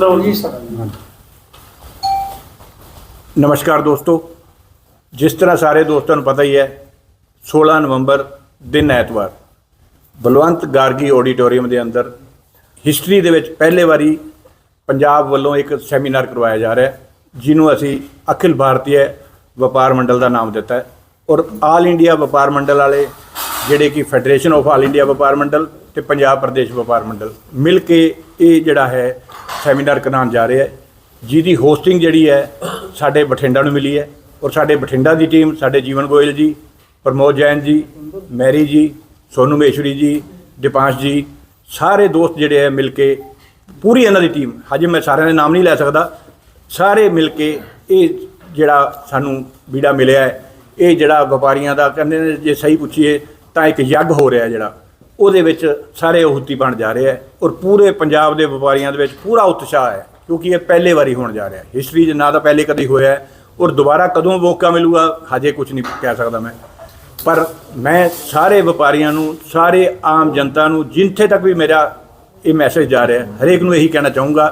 ਰੋਜੀ sir ਨਮਸਕਾਰ ਦੋਸਤੋ, ਜਿਸ ਤਰ੍ਹਾਂ ਸਾਰੇ ਦੋਸਤਾਂ ਨੂੰ ਪਤਾ ਹੀ ਹੈ 16 ਨਵੰਬਰ ਦਿਨ ਐਤਵਾਰ, ਬਲਵੰਤ ਗਾਰਗੀ ਆਡੀਟੋਰੀਅਮ ਦੇ ਅੰਦਰ ਹਿਸਟਰੀ ਦੇ ਵਿੱਚ ਪਹਿਲੇ ਵਾਰੀ ਪੰਜਾਬ ਵੱਲੋਂ ਇੱਕ ਸੈਮੀਨਾਰ ਕਰਵਾਇਆ ਜਾ ਰਿਹਾ ਹੈ, ਜਿਹਨੂੰ ਅਸੀਂ ਅਖਿਲ ਭਾਰਤੀ ਵਪਾਰ ਮੰਡਲ ਦਾ ਨਾਮ ਦਿੱਤਾ ਹੈ ਔਰ ਆਲ ਇੰਡੀਆ ਵਪਾਰ ਮੰਡਲ ਵਾਲੇ ਜਿਹੜੇ ਕਿ ਫੈਡਰੇਸ਼ਨ ਆਫ ਆਲ ਇੰਡੀਆ ਵਪਾਰ ਮੰਡਲ ਤੇ ਪੰਜਾਬ ਪ੍ਰਦੇਸ਼ ਵਪਾਰ ਮੰਡਲ ਮਿਲ ਕੇ ਇਹ ਜਿਹੜਾ ਹੈ ਸੈਮੀਨਾਰ ਕਰਾਉਣ ਜਾ ਰਿਹਾ ਹੈ। ਜਿਹਦੀ ਹੋਸਟਿੰਗ ਜਿਹੜੀ ਹੈ, ਸਾਡੇ ਬਠਿੰਡਾ ਨੂੰ ਮਿਲੀ ਹੈ ਔਰ ਸਾਡੇ ਬਠਿੰਡਾ ਦੀ ਟੀਮ ਸਾਡੇ ਜੀਵਨ ਗੋਇਲ ਜੀ, ਪ੍ਰਮੋਦ ਜੈਨ ਜੀ, ਮੈਰੀ ਜੀ, ਸੋਨੂ ਮਹੇਸ਼ਵਰੀ ਜੀ, ਦੀਪਾਂਸ਼ ਜੀ, ਸਾਰੇ ਦੋਸਤ ਜਿਹੜੇ ਹੈ ਮਿਲ ਕੇ ਪੂਰੀ ਇਹਨਾਂ ਦੀ ਟੀਮ ਹਜੇ ਮੈਂ ਸਾਰਿਆਂ ਦੇ ਨਾਮ ਨਹੀਂ ਲੈ ਸਕਦਾ, ਸਾਰੇ ਮਿਲ ਕੇ ਇਹ ਜਿਹੜਾ ਸਾਨੂੰ ਬੀੜਾ ਮਿਲਿਆ ਹੈ, ਇਹ ਜਿਹੜਾ ਵਪਾਰੀਆਂ ਦਾ ਕਹਿੰਦੇ ਨੇ, ਜੇ ਸਹੀ ਪੁੱਛੀਏ ਤਾਂ ਇੱਕ ਯੱਗ ਹੋ ਰਿਹਾ ਜਿਹੜਾ, ਉਹਦੇ ਵਿੱਚ ਸਾਰੇ ਹੁੱਤੀ ਬਣ ਜਾ ਰਹੇ ਹੈ ਔਰ ਪੂਰੇ ਪੰਜਾਬ ਦੇ ਵਪਾਰੀਆਂ ਦੇ ਵਿੱਚ ਪੂਰਾ ਉਤਸ਼ਾਹ ਹੈ, ਕਿਉਂਕਿ ਇਹ ਪਹਿਲੇ ਵਾਰੀ ਹੋਣ ਜਾ ਰਿਹਾ ਹਿਸਟਰੀ 'ਚ ਨਾ ਤਾਂ ਪਹਿਲੇ ਕਦੀ ਹੋਇਆ ਔਰ ਦੁਬਾਰਾ ਕਦੋਂ ਮੌਕਾ ਮਿਲੂਗਾ, ਹਜੇ ਕੁਝ ਨਹੀਂ ਕਹਿ ਸਕਦਾ ਮੈਂ। ਪਰ ਮੈਂ ਸਾਰੇ ਵਪਾਰੀਆਂ ਨੂੰ, ਸਾਰੇ ਆਮ ਜਨਤਾ ਨੂੰ, ਜਿੱਥੇ ਤੱਕ ਵੀ ਮੇਰਾ ਇਹ ਮੈਸੇਜ ਜਾ ਰਿਹਾ ਹਰੇਕ ਨੂੰ ਇਹੀ ਕਹਿਣਾ ਚਾਹੂੰਗਾ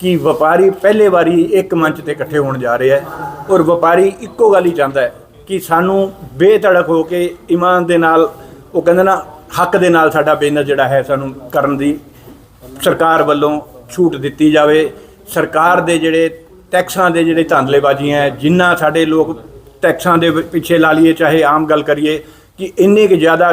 ਕਿ ਵਪਾਰੀ ਪਹਿਲੇ ਵਾਰੀ ਇੱਕ ਮੰਚ ਤੇ ਇਕੱਠੇ ਹੋਣ ਜਾ ਰਹੇ ਹੈ ਔਰ ਵਪਾਰੀ ਇੱਕੋ ਗੱਲ ਹੀ ਚਾਹੁੰਦਾ ਹੈ ਕਿ ਸਾਨੂੰ ਬੇਧੜਕ ਹੋ ਕੇ ਇਮਾਨ ਦੇ ਨਾਲ ਉਹ ਕਹਿੰਦੇ ਨਾ, ਹੱਕ ਦੇ ਨਾਲ ਸਾਡਾ ਬਿਜ਼ਨਸ ਜਿਹੜਾ ਹੈ ਸਾਨੂੰ ਕਰਨ ਦੀ ਸਰਕਾਰ ਵੱਲੋਂ ਛੂਟ ਦਿੱਤੀ ਜਾਵੇ। ਸਰਕਾਰ ਦੇ ਜਿਹੜੇ ਟੈਕਸਾਂ ਦੇ ਜਿਹੜੇ ਧਾਂਦਲੇਬਾਜ਼ੀਆਂ ਹੈ, ਜਿੰਨਾ ਸਾਡੇ ਲੋਕ ਟੈਕਸਾਂ ਦੇ ਪਿੱਛੇ ਲਾ ਲਈਏ, ਚਾਹੇ ਆਮ ਗੱਲ ਕਰੀਏ, ਕਿ ਇੰਨੇ ਕਿ ਜ਼ਿਆਦਾ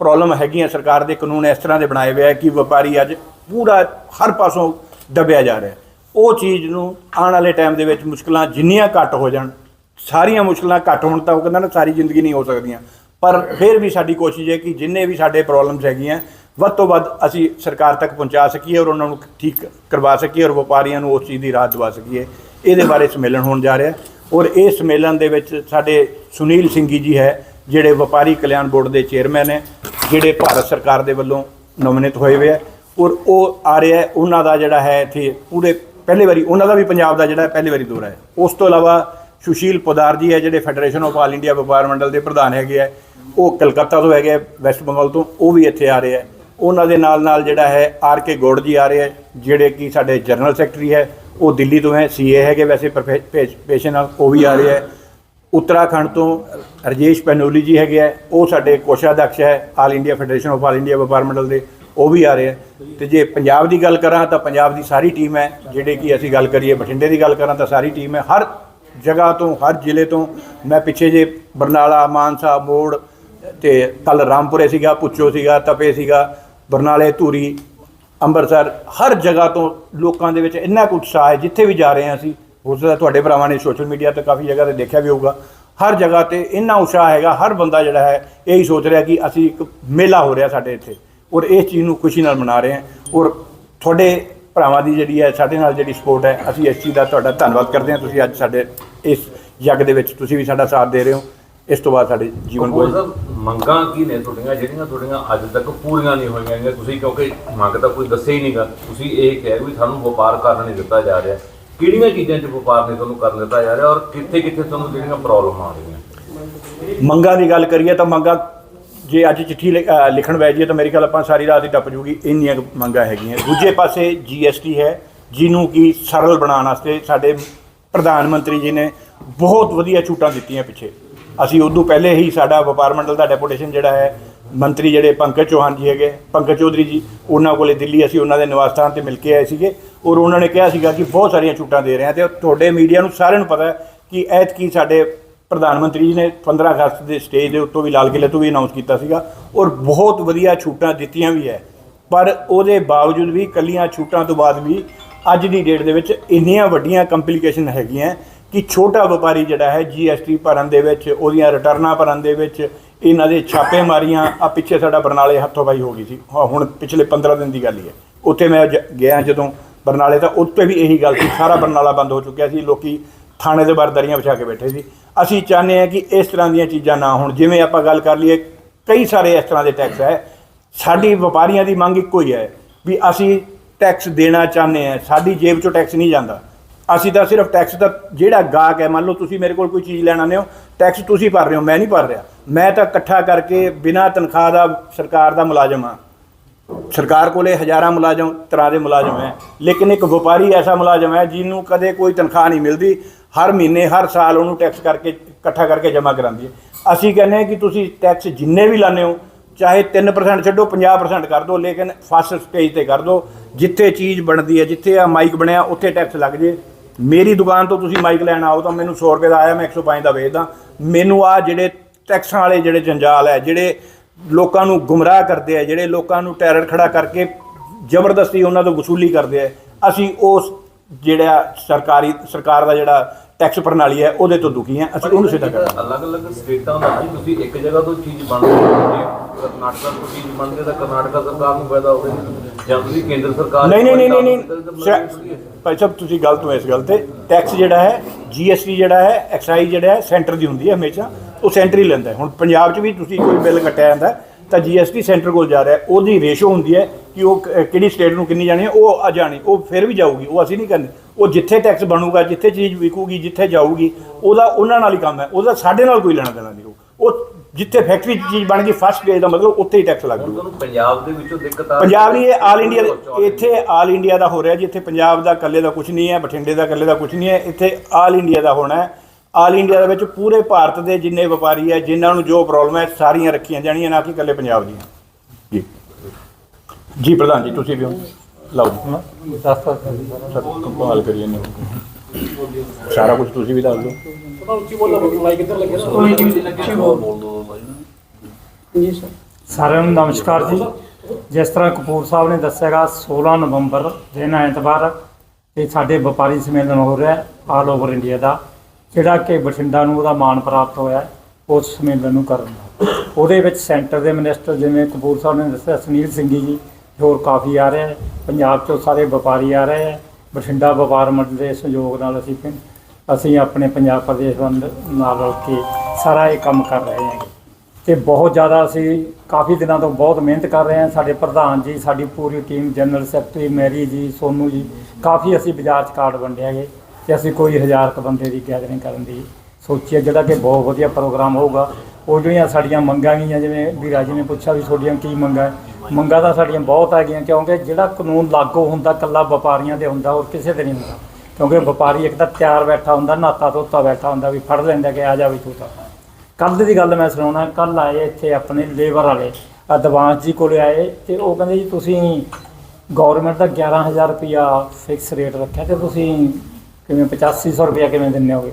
ਪ੍ਰੋਬਲਮ ਹੈਗੀਆਂ ਸਰਕਾਰ ਦੇ ਕਾਨੂੰਨ ਇਸ ਤਰ੍ਹਾਂ ਦੇ ਬਣਾਏ ਹੋਏ ਆ ਕਿ ਵਪਾਰੀ ਅੱਜ ਪੂਰਾ ਹਰ ਪਾਸੋਂ ਦਬਿਆ ਜਾ ਰਿਹਾ। ਉਹ ਚੀਜ਼ ਨੂੰ ਆਉਣ ਵਾਲੇ ਟਾਈਮ ਦੇ ਵਿੱਚ ਮੁਸ਼ਕਲਾਂ ਜਿੰਨੀਆਂ ਘੱਟ ਹੋ ਜਾਣ, ਸਾਰੀਆਂ ਮੁਸ਼ਕਲਾਂ ਘੱਟ ਹੋਣ ਤਾਂ ਉਹ ਕਹਿੰਦਾ ਨਾ ਸਾਰੀ ਜ਼ਿੰਦਗੀ ਨਹੀਂ ਹੋ ਸਕਦੀਆਂ। ਪਰ ਫਿਰ ਵੀ ਸਾਡੀ ਕੋਸ਼ਿਸ਼ ਹੈ ਕਿ ਜਿੰਨੇ ਵੀ ਸਾਡੇ ਪ੍ਰੋਬਲਮਸ ਹੈਗੀਆਂ, ਵੱਧ ਤੋਂ ਵੱਧ ਅਸੀਂ ਸਰਕਾਰ ਤੱਕ ਪਹੁੰਚਾ ਸਕੀਏ ਔਰ ਉਹਨਾਂ ਨੂੰ ਠੀਕ ਕਰਵਾ ਸਕੀਏ ਔਰ ਵਪਾਰੀਆਂ ਨੂੰ ਉਸ ਚੀਜ਼ ਦੀ ਰਾਹਤ ਦਵਾ ਸਕੀਏ। ਇਹਦੇ ਬਾਰੇ ਸੰਮੇਲਨ ਹੋਣ ਜਾ ਰਿਹਾ। ਔਰ ਇਹ ਸੰਮੇਲਨ ਦੇ ਵਿੱਚ ਸਾਡੇ ਸੁਨੀਲ ਸਿੰਘੀ ਜੀ ਹੈ, ਜਿਹੜੇ ਵਪਾਰੀ ਕਲਿਆਣ ਬੋਰਡ ਦੇ ਚੇਅਰਮੈਨ ਹੈ, ਜਿਹੜੇ ਭਾਰਤ ਸਰਕਾਰ ਦੇ ਵੱਲੋਂ ਨੋਮੀਨੇਟ ਹੋਏ ਹੋਏ ਹੈ। ਔਰ ਉਹ ਆ ਰਿਹਾ ਉਹਨਾਂ ਦਾ ਜਿਹੜਾ ਹੈ ਇੱਥੇ ਪੂਰੇ, ਪਹਿਲੀ ਵਾਰੀ ਉਹਨਾਂ ਦਾ ਵੀ ਪੰਜਾਬ ਦਾ ਜਿਹੜਾ ਪਹਿਲੀ ਵਾਰੀ ਦੌਰਾ ਹੈ। ਉਸ ਤੋਂ ਇਲਾਵਾ ਸੁਸ਼ੀਲ ਪੋਦਾਰ ਜੀ ਹੈ ਜਿਹੜੇ ਫੈਡਰੇਸ਼ਨ ਆਫ ਆਲ ਇੰਡੀਆ ਵਪਾਰ ਮੰਡਲ ਦੇ ਪ੍ਰਧਾਨ ਹੈਗੇ ਆ। ਉਹ ਕਲਕੱਤਾ ਤੋਂ ਹੈਗੇ ਆ, ਵੈਸਟ ਬੰਗਾਲ ਤੋਂ ਉਹ ਵੀ ਇੱਥੇ ਆ ਰਹੇ ਆ। ਉਹਨਾਂ ਦੇ ਨਾਲ ਨਾਲ ਜਿਹੜਾ ਹੈ ਆਰ ਕੇ ਗੋੜ ਜੀ ਆ ਰਹੇ ਆ ਜਿਹੜੇ ਕਿ ਸਾਡੇ ਜਨਰਲ ਸੈਕਟਰੀ ਹੈ ਉਹ ਦਿੱਲੀ ਤੋਂ ਹੈ ਸੀਏ ਹੈਗੇ ਵੈਸੇ ਪੇਸ਼ੇ ਨਾਲ ਉਹ ਵੀ ਆ ਰਹੇ ਆ। ਉੱਤਰਾਖੰਡ ਤੋਂ ਰਜੇਸ਼ ਪੈਨੋਲੀ ਜੀ ਹੈਗੇ ਆ ਉਹ ਸਾਡੇ ਕੋਸ਼ਾਧਿਕਸ਼ ਹੈ all India federation of all India ਵਪਾਰ ਮੰਡਲ ਦੇ ਉਹ ਵੀ ਆ ਰਹੇ ਆ। ਤੇ ਜੇ ਪੰਜਾਬ ਦੀ ਗੱਲ ਕਰਾਂ ਤਾਂ ਪੰਜਾਬ ਦੀ ਸਾਰੀ ਟੀਮ ਹੈ ਜਿਹੜੇ ਕਿ ਅਸੀਂ ਗੱਲ ਕਰੀਏ ਬਠਿੰਡੇ ਦੀ ਗੱਲ ਕਰਾਂ ਤਾਂ ਸਾਰੀ ਟੀਮ ਹੈ ਹਰ ਜਗ੍ਹਾ ਤੋਂ, ਹਰ ਜ਼ਿਲ੍ਹੇ ਤੋਂ। ਮੈਂ ਪਿੱਛੇ ਜੇ ਬਰਨਾਲਾ ਮਾਨਸਾ ਮੋੜ ਤੇ ਕੱਲ ਰਾਮਪੁਰੇ ਸੀਗਾ, ਪੁੱਛੋ ਸੀਗਾ, ਤਪੇ ਸੀਗਾ, ਬਰਨਾਲੇ, ਧੂਰੀ, ਅੰਮ੍ਰਿਤਸਰ, ਹਰ ਜਗ੍ਹਾ ਤੋਂ ਲੋਕਾਂ ਦੇ ਵਿੱਚ ਇੰਨਾ ਕੁ ਉਤਸ਼ਾਹ ਹੈ, ਜਿੱਥੇ ਵੀ ਜਾ ਰਹੇ ਹਾਂ ਅਸੀਂ ਹੋ ਸਕਦਾ ਤੁਹਾਡੇ ਭਰਾਵਾਂ ਨੇ ਸੋਸ਼ਲ ਮੀਡੀਆ ਤੇ ਕਾਫੀ ਜਗ੍ਹਾ ਤੇ ਦੇਖਿਆ ਵੀ ਹੋਊਗਾ। ਹਰ ਜਗ੍ਹਾ ਤੇ ਇੰਨਾ ਉਤਸ਼ਾਹ ਹੈਗਾ, ਹਰ ਬੰਦਾ ਜਿਹੜਾ ਹੈ, ਇਹੀ ਸੋਚ ਰਿਹਾ ਕਿ ਅਸੀਂ ਇੱਕ ਮੇਲਾ ਹੋ ਰਿਹਾ ਸਾਡੇ ਇੱਥੇ ਔਰ ਇਸ ਚੀਜ਼ ਨੂੰ ਖੁਸ਼ੀ ਨਾਲ ਮਨਾ ਰਹੇ ਹਾਂ ਔਰ ਤੁਹਾਡੇ ਭਰਾਵਾਂ ਦੀ ਜਿਹੜੀ ਹੈ ਸਾਡੇ ਨਾਲ ਜਿਹੜੀ ਸਪੋਰਟ ਹੈ ਅਸੀਂ ਇਸ ਚੀਜ਼ ਦਾ ਤੁਹਾਡਾ ਧੰਨਵਾਦ ਕਰਦੇ ਹਾਂ। ਤੁਸੀਂ ਅੱਜ ਸਾਡੇ ਇਸ ਯੱਗ ਦੇ ਵਿੱਚ ਤੁਸੀਂ ਵੀ ਸਾਡਾ ਸਾਥ ਦੇ ਰਹੇ ਹੋ। ਇਸ ਤੋਂ ਬਾਅਦ ਸਾਡੇ ਜੀਵਨ ਸਾਹਿਬ ਮੰਗਾਂ ਕੀ ਨੇ ਤੁਹਾਡੀਆਂ? ਜਿਹੜੀਆਂ ਤੁਹਾਡੀਆਂ ਅੱਜ ਤੱਕ ਪੂਰੀਆਂ ਨਹੀਂ ਹੋਈਆਂ ਹੈਗੀਆਂ। ਤੁਸੀਂ ਕਿਉਂਕਿ ਮੰਗ ਤਾਂ ਕੋਈ ਦੱਸਿਆ ਹੀ ਨਹੀਂਗਾ ਤੁਸੀਂ ਇਹ ਕਿਹਾ ਵੀ ਸਾਨੂੰ ਵਪਾਰ ਕਰਨ ਨਹੀਂ ਦਿੱਤਾ ਜਾ ਰਿਹਾ। ਕਿਹੜੀਆਂ ਚੀਜ਼ਾਂ 'ਚ ਵਪਾਰ ਨਹੀਂ ਤੁਹਾਨੂੰ ਕਰਨ ਦਿੱਤਾ ਜਾ ਰਿਹਾ ਔਰ ਕਿੱਥੇ ਕਿੱਥੇ ਤੁਹਾਨੂੰ ਜਿਹੜੀਆਂ ਪ੍ਰੋਬਲਮ ਆ ਰਹੀਆਂ? ਮੰਗਾਂ ਦੀ ਗੱਲ ਕਰੀਏ ਤਾਂ ਮੰਗਾਂ ਜੇ ਅੱਜ ਚਿੱਠੀ ਲਿ- ਅਹ, ਲਿਖਣ ਬੈ ਜਾਈਏ ਤਾਂ ਮੇਰੀ ਖਿਆਲ ਆਪਾਂ ਸਾਰੀ ਰਾਤ ਹੀ ਟੱਪ ਜੂਗੀ, ਇੰਨੀਆਂ ਕੁ ਮੰਗਾਂ ਹੈਗੀਆਂ। ਦੂਜੇ ਪਾਸੇ ਜੀਐਸਟੀ ਹੈ, ਜਿਹਨੂੰ ਕਿ ਸਰਲ ਬਣਾਉਣ ਵਾਸਤੇ ਸਾਡੇ ਪ੍ਰਧਾਨ ਮੰਤਰੀ ਜੀ ਨੇ ਬਹੁਤ ਵਧੀਆ ਛੂਟਾਂ ਦਿੱਤੀਆਂ ਪਿੱਛੇ। ਅਸੀਂ ਉਦੋਂ ਪਹਿਲੇ ਹੀ ਸਾਡਾ ਵਪਾਰ ਮੰਡਲ ਦਾ ਡੈਪੂਟੇਸ਼ਨ ਜਿਹੜਾ ਹੈ, ਮੰਤਰੀ ਜਿਹੜੇ ਪੰਕਜ ਚੌਹਾਨ ਜੀ ਹੈਗੇ, ਪੰਕਜ ਚੌਧਰੀ ਜੀ, ਉਹਨਾਂ ਕੋਲੇ ਦਿੱਲੀ ਅਸੀਂ ਉਹਨਾਂ ਦੇ ਨਿਵਾਸ ਸਥਾਨ ਤੇ ਮਿਲ ਕੇ ਆਏ ਸੀਗੇ ਔਰ ਉਹਨਾਂ ਨੇ ਕਿਹਾ ਸੀਗਾ ਕਿ ਬਹੁਤ ਸਾਰੀਆਂ ਛੂਟਾਂ ਦੇ ਰਹੇ ਹਾਂ ਤੇ ਤੁਹਾਡੇ ਮੀਡੀਆ ਨੂੰ ਸਾਰਿਆਂ ਨੂੰ ਪਤਾ ਹੈ ਕਿ ਐਤਕੀ ਸਾਡੇ ਪ੍ਰਧਾਨ ਮੰਤਰੀ ਜੀ ਨੇ 15 ਅਗਸਤ ਦੇ ਸਟੇਜ ਦੇ ਉੱਤੋਂ ਵੀ ਲਾਲ ਕਿਲੇ ਤੋਂ ਵੀ ਅਨਾਉਂਸ ਕੀਤਾ ਸੀਗਾ ਔਰ ਬਹੁਤ ਵਧੀਆ ਛੂਟਾਂ ਦਿੱਤੀਆਂ ਵੀ ਹੈ। ਪਰ ਉਹਦੇ ਬਾਵਜੂਦ ਵੀ ਕੱਲੀਆਂ ਛੂਟਾਂ ਤੋਂ ਬਾਅਦ ਵੀ ਅੱਜ ਦੀ ਡੇਟ ਦੇ ਵਿੱਚ ਇੰਨੀਆਂ ਵੱਡੀਆਂ ਕੰਪਲਿਕੇਸ਼ਨ ਹੈਗੀਆਂ ਕਿ ਛੋਟਾ ਵਪਾਰੀ ਜਿਹੜਾ ਹੈ ਜੀਐਸਟੀ ਭਰਨ ਦੇ ਵਿੱਚ ਉਹਦੀਆਂ ਰਿਟਰਨਾਂ ਭਰਨ ਦੇ ਵਿੱਚ ਇਹਨਾਂ ਦੇ ਛਾਪੇ ਮਾਰੀਆਂ ਆ ਪਿੱਛੇ ਸਾਡਾ ਬਰਨਾਲੇ ਹੱਥੋਂ ਬਾਈ ਹੋ ਗਈ ਸੀ। ਹਾਂ, ਹੁਣ ਪਿਛਲੇ 15 ਦਿਨ ਦੀ ਗੱਲ ਹੀ ਹੈ। ਉੱਥੇ ਮੈਂ ਜ- ਗਿਆ ਜਦੋਂ ਬਰਨਾਲੇ ਤਾਂ ਉੱਤੇ ਵੀ ਇਹੀ ਗੱਲ ਸੀ ਸਾਰਾ ਬਰਨਾਲਾ ਬੰਦ ਹੋ ਚੁੱਕਿਆ ਸੀ ਲੋਕੀ ਥਾਣੇ ਦੇ ਬਾਹਰ ਦਰੀਆਂ ਵਿਛਾ ਕੇ ਬੈਠੇ ਸੀ। ਅਸੀਂ ਚਾਹੁੰਦੇ ਹਾਂ ਕਿ ਇਸ ਤਰ੍ਹਾਂ ਦੀਆਂ ਚੀਜ਼ਾਂ ਨਾ ਹੋਣ। ਜਿਵੇਂ ਆਪਾਂ ਗੱਲ ਕਰ ਲਈਏ, ਕਈ ਸਾਰੇ ਇਸ ਤਰ੍ਹਾਂ ਦੇ ਟੈਕਸ ਹੈ। ਸਾਡੀ ਵਪਾਰੀਆਂ ਦੀ ਮੰਗ ਇੱਕੋ ਹੀ ਹੈ ਵੀ ਅਸੀਂ ਟੈਕਸ ਦੇਣਾ ਚਾਹੁੰਦੇ ਹਾਂ। ਸਾਡੀ ਜੇਬ ਚੋਂ ਟੈਕਸ ਨਹੀਂ ਜਾਂਦਾ। ਅਸੀਂ ਤਾਂ ਸਿਰਫ ਟੈਕਸ ਦਾ ਜਿਹੜਾ ਗਾਹਕ ਹੈ, ਮੰਨ ਲਓ ਤੁਸੀਂ ਮੇਰੇ ਕੋਲ ਕੋਈ ਚੀਜ਼ ਲੈਣ ਆਉਂਦੇ ਹੋ ਟੈਕਸ ਤੁਸੀਂ ਭਰ ਰਹੇ ਹੋ, ਮੈਂ ਨਹੀਂ ਭਰ ਰਿਹਾ। ਮੈਂ ਤਾਂ ਇਕੱਠਾ ਕਰਕੇ ਬਿਨਾਂ ਤਨਖਾਹ ਦਾ ਸਰਕਾਰ ਦਾ ਮੁਲਾਜ਼ਮ ਹਾਂ। ਸਰਕਾਰ ਕੋਲੇ ਹਜ਼ਾਰਾਂ ਮੁਲਾਜ਼ਮ, ਤਰ੍ਹਾਂ ਦੇ ਮੁਲਾਜ਼ਮ ਹੈ। ਲੇਕਿਨ ਇੱਕ ਵਪਾਰੀ ਐਸਾ ਮੁਲਾਜ਼ਮ ਹੈ ਜਿਹਨੂੰ ਕਦੇ ਕੋਈ ਤਨਖਾਹ ਨਹੀਂ ਮਿਲਦੀ। ਹਰ ਮਹੀਨੇ, ਹਰ ਸਾਲ ਉਹਨੂੰ ਟੈਕਸ ਕਰਕੇ, ਇਕੱਠਾ ਕਰਕੇ ਜਮ੍ਹਾਂ ਕਰਾਉਂਦੀ ਹੈ। ਅਸੀਂ ਕਹਿੰਦੇ ਹਾਂ ਕਿ ਤੁਸੀਂ ਟੈਕਸ ਜਿੰਨੇ ਵੀ ਲਾਉਂਦੇ ਹੋ, ਚਾਹੇ 3% ਛੱਡੋ 50% ਕਰ ਦਿਓ, ਲੇਕਿਨ ਫਸਟ ਸਟੇਜ ਤੇ ਕਰ ਦਿਓ। ਜਿੱਥੇ ਚੀਜ਼ ਬਣਦੀ ਹੈ, ਜਿੱਥੇ ਆ ਮਾਈਕ ਬਣਿਆ, ਉੱਥੇ ਟੈਕਸ ਲੱਗ ਜੇ। ਮੇਰੀ ਦੁਕਾਨ ਤੋਂ ਤੁਸੀਂ ਮਾਈਕ ਲੈਣ ਆਓ ਤਾਂ ਮੈਨੂੰ 100 ਰੁਪਏ ਦਾ ਆਇਆ, ਮੈਂ 105 ਦਾ ਵੇਚਦਾ। ਮੈਨੂੰ ਆ ਜਿਹੜੇ ਟੈਕਸਾਂ ਵਾਲੇ ਜਿਹੜੇ ਜੰਜਾਲ ਹੈ, ਜਿਹੜੇ ਲੋਕਾਂ ਨੂੰ ਗੁੰਮਰਾਹ ਕਰਦੇ ਆ ਜਿਹੜੇ ਲੋਕਾਂ ਨੂੰ ਟੈਰਰ ਖੜਾ ਕਰਕੇ ਜ਼ਬਰਦਸਤੀ ਉਹਨਾਂ ਤੋਂ ਵਸੂਲੀ ਕਰਦੇ ਆ ਅਸੀਂ ਉਸ ਜਿਹੜਾ ਸਰਕਾਰੀ, ਸਰਕਾਰ ਦਾ ਜਿਹੜਾ ਟੈਕਸ ਪ੍ਰਣਾਲੀ ਹੈ ਉਹਦੇ ਤੋਂ ਦੁਖੀ ਹਾਂ ਅਸੀਂ ਉਹਨੂੰ ਸਿੱਧਾ ਕਰਾਂਗੇ ਅਲੱਗ-ਅਲੱਗ ਸਟੇਟਾਂ ਦਾ ਜੀ ਤੁਸੀਂ ਇੱਕ ਜਗ੍ਹਾ ਤੋਂ ਚੀਜ਼ ਬਣਦੀ ਹੈ ਕਰਨਾਟਕਾ ਤੋਂ ਚੀਜ਼ ਬਣਦੀ ਹੈ ਤਾਂ ਕਰਨਾਟਕਾ ਸਰਕਾਰ ਨੂੰ ਫਾਇਦਾ ਹੋਵੇ ਜਾਂ ਤੁਸੀਂ ਕੇਂਦਰ ਸਰਕਾਰ ਨਹੀਂ ਨਹੀਂ ਨਹੀਂ ਨਹੀਂ। ਭਾਈ ਸਾਹਿਬ ਤੁਸੀਂ ਗਲਤ ਹੋ ਇਸ ਗੱਲ ਤੇ ਟੈਕਸ ਜਿਹੜਾ ਹੈ ਜੀਐਸਟੀ ਜਿਹੜਾ ਹੈ ਐਕਸਾਈਜ਼ ਜਿਹੜਾ ਹੈ ਸੈਂਟਰ ਦੀ ਹੁੰਦੀ ਹੈ ਹਮੇਸ਼ਾ ਉਹ ਸੈਂਟਰ ਹੀ ਲੈਂਦਾ ਹੁਣ ਪੰਜਾਬ 'ਚ ਵੀ ਤੁਸੀਂ ਕੋਈ ਬਿੱਲ ਕੱਟਿਆ ਜਾਂਦਾ ਤਾਂ ਜੀਐਸਟੀ ਸੈਂਟਰ ਕੋਲ ਜਾ ਰਿਹਾ। ਉਹਦੀ ਰੇਸ਼ੋ ਹੁੰਦੀ ਹੈ ਕਿ ਉਹ ਕ- ਕਿਹੜੀ ਸਟੇਟ ਨੂੰ ਕਿੰਨੀ ਜਾਣੀ ਹੈ ਉਹ ਆ ਜਾਣੀ ਉਹ ਫਿਰ ਵੀ ਜਾਊਗੀ ਉਹ ਅਸੀਂ ਨਹੀਂ ਕਰਨੀ। ਉਹ ਜਿੱਥੇ ਟੈਕਸ ਬਣੂਗਾ ਜਿੱਥੇ ਚੀਜ਼ ਵਿਕੂਗੀ ਜਿੱਥੇ ਜਾਊਗੀ ਉਹਦਾ ਉਹਨਾਂ ਨਾਲ ਹੀ ਕੰਮ ਹੈ ਉਹਦਾ ਸਾਡੇ ਨਾਲ ਕੋਈ ਲੈਣਾ ਦੇਣਾ ਨਹੀਂ ਉਹ ਉਹ ਜਿੱਥੇ ਫੈਕਟਰੀ 'ਚ ਚੀਜ਼ ਬਣ ਗਈ ਫਸਟ ਸਟੇਜ ਦਾ ਮਤਲਬ ਉੱਥੇ ਹੀ ਟੈਕਸ ਲੱਗ ਹੁਣ ਤੁਹਾਨੂੰ ਪੰਜਾਬ ਦੇ ਵਿੱਚੋਂ ਦਿੱਕਤ ਆ ਪੰਜਾਬ ਨਹੀਂ ਇਹ ਆਲ ਇੰਡੀਆ ਇੱਥੇ ਆਲ ਇੰਡੀਆ ਦਾ ਹੋ ਰਿਹਾ ਜੀ ਇੱਥੇ ਪੰਜਾਬ ਦਾ ਇਕੱਲੇ ਦਾ ਕੁਝ ਨਹੀਂ ਹੈ ਬਠਿੰਡੇ ਦਾ ਇਕੱਲੇ ਦਾ ਕੁਝ ਨਹੀਂ ਹੈ ਇੱਥੇ ਆਲ ਇੰਡੀਆ ਦਾ ਹੋਣਾ ਹੈ। ਆਲ ਇੰਡੀਆ ਦੇ ਵਿੱਚ ਪੂਰੇ ਭਾਰਤ ਦੇ ਜਿੰਨੇ ਵਪਾਰੀ ਹੈ ਜਿਨ੍ਹਾਂ ਨੂੰ ਜੋ ਪ੍ਰੋਬਲਮ ਹੈ ਸਾਰੀਆਂ ਰੱਖੀਆਂ ਜਾਣੀਆਂ ਨਾ ਕਿ ਇਕੱਲੇ ਪੰਜਾਬ ਦੀਆਂ। ਜੀ। ਜੀ ਪ੍ਰਧਾਨ ਜੀ ਤੁਸੀਂ ਵੀ ਹੋ ਲਓ। ਜੀ ਸਰ ਕਮਾਲ ਕਰੀਏ ਨੇ ਸਾਰਾ ਕੁਝ ਤੁਸੀਂ ਵੀ ਦੱਸ ਦਿਓ। ਸਾਰਿਆਂ ਨੂੰ ਨਮਸਕਾਰ ਜੀ। ਜਿਸ ਤਰ੍ਹਾਂ ਕਪੂਰ ਸਾਹਿਬ ਨੇ ਦੱਸਿਆਗਾ 16 ਨਵੰਬਰ ਦਿਨ ਐਤਵਾਰ ਤੇ ਸਾਡੇ ਵਪਾਰੀ ਸੰਮੇਲਨ ਹੋ ਰਿਹਾ ਆਲ ਓਵਰ ਇੰਡੀਆ ਦਾ ਜਿਹੜਾ ਕਿ ਬਠਿੰਡਾ ਨੂੰ ਉਹਦਾ ਮਾਣ ਪ੍ਰਾਪਤ ਹੋਇਆ ਹੈ, ਉਸ ਸੰਮੇਲਨ ਨੂੰ ਕਰਨ ਦਾ। ਉਹਦੇ ਵਿੱਚ ਸੈਂਟਰ ਦੇ ਮਿਨਿਸਟਰ ਜਿਵੇਂ ਕਪੂਰ ਸਾਹਿਬ ਨੇ ਦੱਸਿਆ ਸੁਨੀਲ ਸਿੰਘੀ ਜੀ ਹੋਰ ਕਾਫੀ ਆ ਰਹੇ ਹੈ ਪੰਜਾਬ ਚੋਂ ਸਾਰੇ ਵਪਾਰੀ ਆ ਰਹੇ ਹੈ ਬਠਿੰਡਾ ਵਪਾਰ ਮੰਡਲ ਦੇ ਸਹਿਯੋਗ ਨਾਲ ਅਸੀਂ ਪਿੰ- ਅਸੀਂ ਆਪਣੇ ਪੰਜਾਬ ਪ੍ਰਦੇਸ਼ ਵੰਡ, ਨਾਲ ਰਲ ਕੇ ਸਾਰਾ ਇਹ ਕੰਮ ਕਰ ਰਹੇ ਹਾਂ ਤੇ ਬਹੁਤ ਜ਼ਿਆਦਾ ਅਸੀਂ ਕਾਫੀ ਦਿਨਾਂ ਤੋਂ ਬਹੁਤ ਮਿਹਨਤ ਕਰ ਰਹੇ ਹਾਂ। ਸਾਡੇ ਪ੍ਰਧਾਨ ਜੀ, ਸਾਡੀ ਪੂਰੀ team, general secretary, Mary ji, Sonu ji, ਕਾਫੀ ਅਸੀਂ ਬਾਜ਼ਾਰ 'ਚ ਕਾਰਡ ਵੰਡੇ ਹੈਗੇ। ਤੇ ਅਸੀਂ ਕੋਈ ਹਜ਼ਾਰ ਕੁ ਬੰਦੇ ਦੀ ਗੈਦਰਿੰਗ ਕਰਨ ਦੀ ਸੋਚੀ ਹੈ। ਜਿਹੜਾ ਕਿ ਬਹੁਤ ਵਧੀਆ ਪ੍ਰੋਗਰਾਮ ਹੋਊਗਾ। ਉਹ ਜਿਹੜੀਆਂ ਸਾਡੀਆਂ ਮੰਗਾਂ ਗਈਆਂ, ਜਿਵੇਂ ਵੀਰਾ ਜੀ ਨੇ ਪੁੱਛਿਆ ਵੀ ਤੁਹਾਡੀਆਂ ਕੀ ਮੰਗਾਂ ਹੈ? ਮੰਗਾਂ ਤਾਂ ਸਾਡੀਆਂ ਬਹੁਤ ਹੈਗੀਆਂ ਕਿਉਂਕਿ ਜਿਹੜਾ ਕਾਨੂੰਨ ਲਾਗੂ ਹੁੰਦਾ ਕੱਲਾ ਵਪਾਰੀਆਂ ਦੇ ਹੁੰਦਾ ਹੋਰ ਕਿਸੇ ਤੇ ਨਹੀਂ ਹੁੰਦਾ। ਕਿਉਂਕਿ ਵਪਾਰੀ ਇੱਕ ਤਾਂ ਤਿਆਰ ਬੈਠਾ ਹੁੰਦਾ, ਨਾਤਾ ਧੋਤਾ ਬੈਠਾ ਹੁੰਦਾ ਵੀ ਫੜ ਲੈਂਦਾ ਕਿ ਆ ਜਾ ਵੀ ਤੂੰ ਤਾਂ। ਕੱਲ ਦੀ ਗੱਲ ਮੈਂ ਸੁਣਾਉਣਾ ਕੱਲ ਆਏ ਇੱਥੇ ਆਪਣੇ ਲੇਬਰ ਵਾਲੇ ਅਦਵਾਂਸ ਜੀ ਕੋਲ ਆਏ ਤੇ ਉਹ ਕਹਿੰਦੇ ਜੀ, ਤੁਸੀਂ ਗਵਰਨਮੈਂਟ ਦਾ 11000 ਰੁਪਿਆ ਫਿਕਸ ਰੇਟ ਰੱਖਿਆ ਤੇ ਤੁਸੀਂ ਕਿਵੇਂ 8500 ਰੁਪਿਆ ਕਿਵੇਂ ਦਿੰਦੇ ਹੋਗੇ?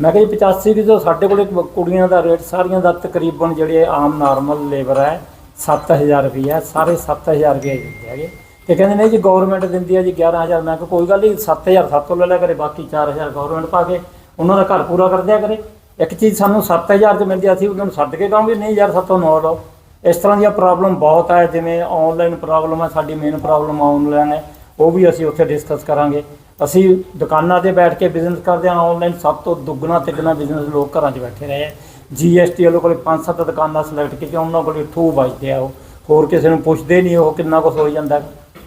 ਮੈਂ ਕਿਹਾ ਜੀ 85 ਦੀ ਤਾਂ ਸਾਡੇ ਕੋਲ ਕੁੜੀਆਂ ਦਾ ਰੇਟ ਸਾਰੀਆਂ ਦਾ ਤਕਰੀਬਨ ਜਿਹੜੇ ਆਮ ਨਾਰਮਲ ਲੇਬਰ ਹੈ 7000 ਰੁਪਿਆ ਸਾਰੇ 7000 ਰੁਪਏ ਦਿੰਦੇ ਹੈਗੇ। ਤੇ ਕਹਿੰਦੇ ਨਹੀਂ ਜੀ ਗਵਰਨਮੈਂਟ ਦਿੰਦੀ ਹੈ ਜੀ 11000 ਮੈਂ ਕਿਹਾ ਕੋਈ ਗੱਲ ਨਹੀਂ 7000 ਸਾਤੋਂ ਲੈ ਲਿਆ ਕਰੇ ਬਾਕੀ 4000 ਗਵਰਨਮੈਂਟ ਪਾ ਕੇ ਉਹਨਾਂ ਦਾ ਘਰ ਪੂਰਾ ਕਰ ਦਿਆ ਕਰੇ। ਇੱਕ ਚੀਜ਼ ਸਾਨੂੰ 7000 ਚ ਮਿਲਦੀ ਆ, ਅਸੀਂ ਉਹਨਾਂ ਨੂੰ ਛੱਡ ਕੇ ਕਹਾਂਗੇ ਨਹੀਂ ਯਾਰ ਸਾਤੋਂ ਨਾ ਲਓ। ਇਸ ਤਰ੍ਹਾਂ ਦੀਆਂ ਪ੍ਰੋਬਲਮ ਬਹੁਤ ਹੈ ਜਿਵੇਂ ਆਨਲਾਈਨ ਪ੍ਰੋਬਲਮ ਹੈ ਸਾਡੀ ਮੇਨ ਪ੍ਰੋਬਲਮ ਆਨਲਾਈਨ ਹੈ ਉਹ ਵੀ ਅਸੀਂ ਉੱਥੇ ਡਿਸਕਸ ਕਰਾਂਗੇ। ਅਸੀਂ ਦੁਕਾਨਾਂ ਤੇ ਬੈਠ ਕੇ ਬਿਜ਼ਨਸ ਕਰਦੇ ਹਾਂ ਆਨਲਾਈਨ ਸਭ ਤੋਂ ਦੁੱਗਣਾ ਤਿੱਗਣਾ ਬਿਜ਼ਨਸ ਲੋਕ ਘਰਾਂ 'ਚ ਬੈਠੇ ਰਹੇ ਹੈ ਜੀਐਸਟੀ ਵਾਲੇ ਕੋਲੇ ਪੰਜ ਸੱਤ ਦੁਕਾਨਾਂ ਸਿਲੈਕਟ ਕੀਤੀਆਂ, ਉਹਨਾਂ ਕੋਲੇ ਠੂ ਵੱਜਦੇ ਆ ਉਹ। ਹੋਰ ਕਿਸੇ ਨੂੰ ਪੁੱਛਦੇ ਨਹੀਂ, ਉਹ ਕਿੰਨਾ ਕੁਛ ਹੋ ਜਾਂਦਾ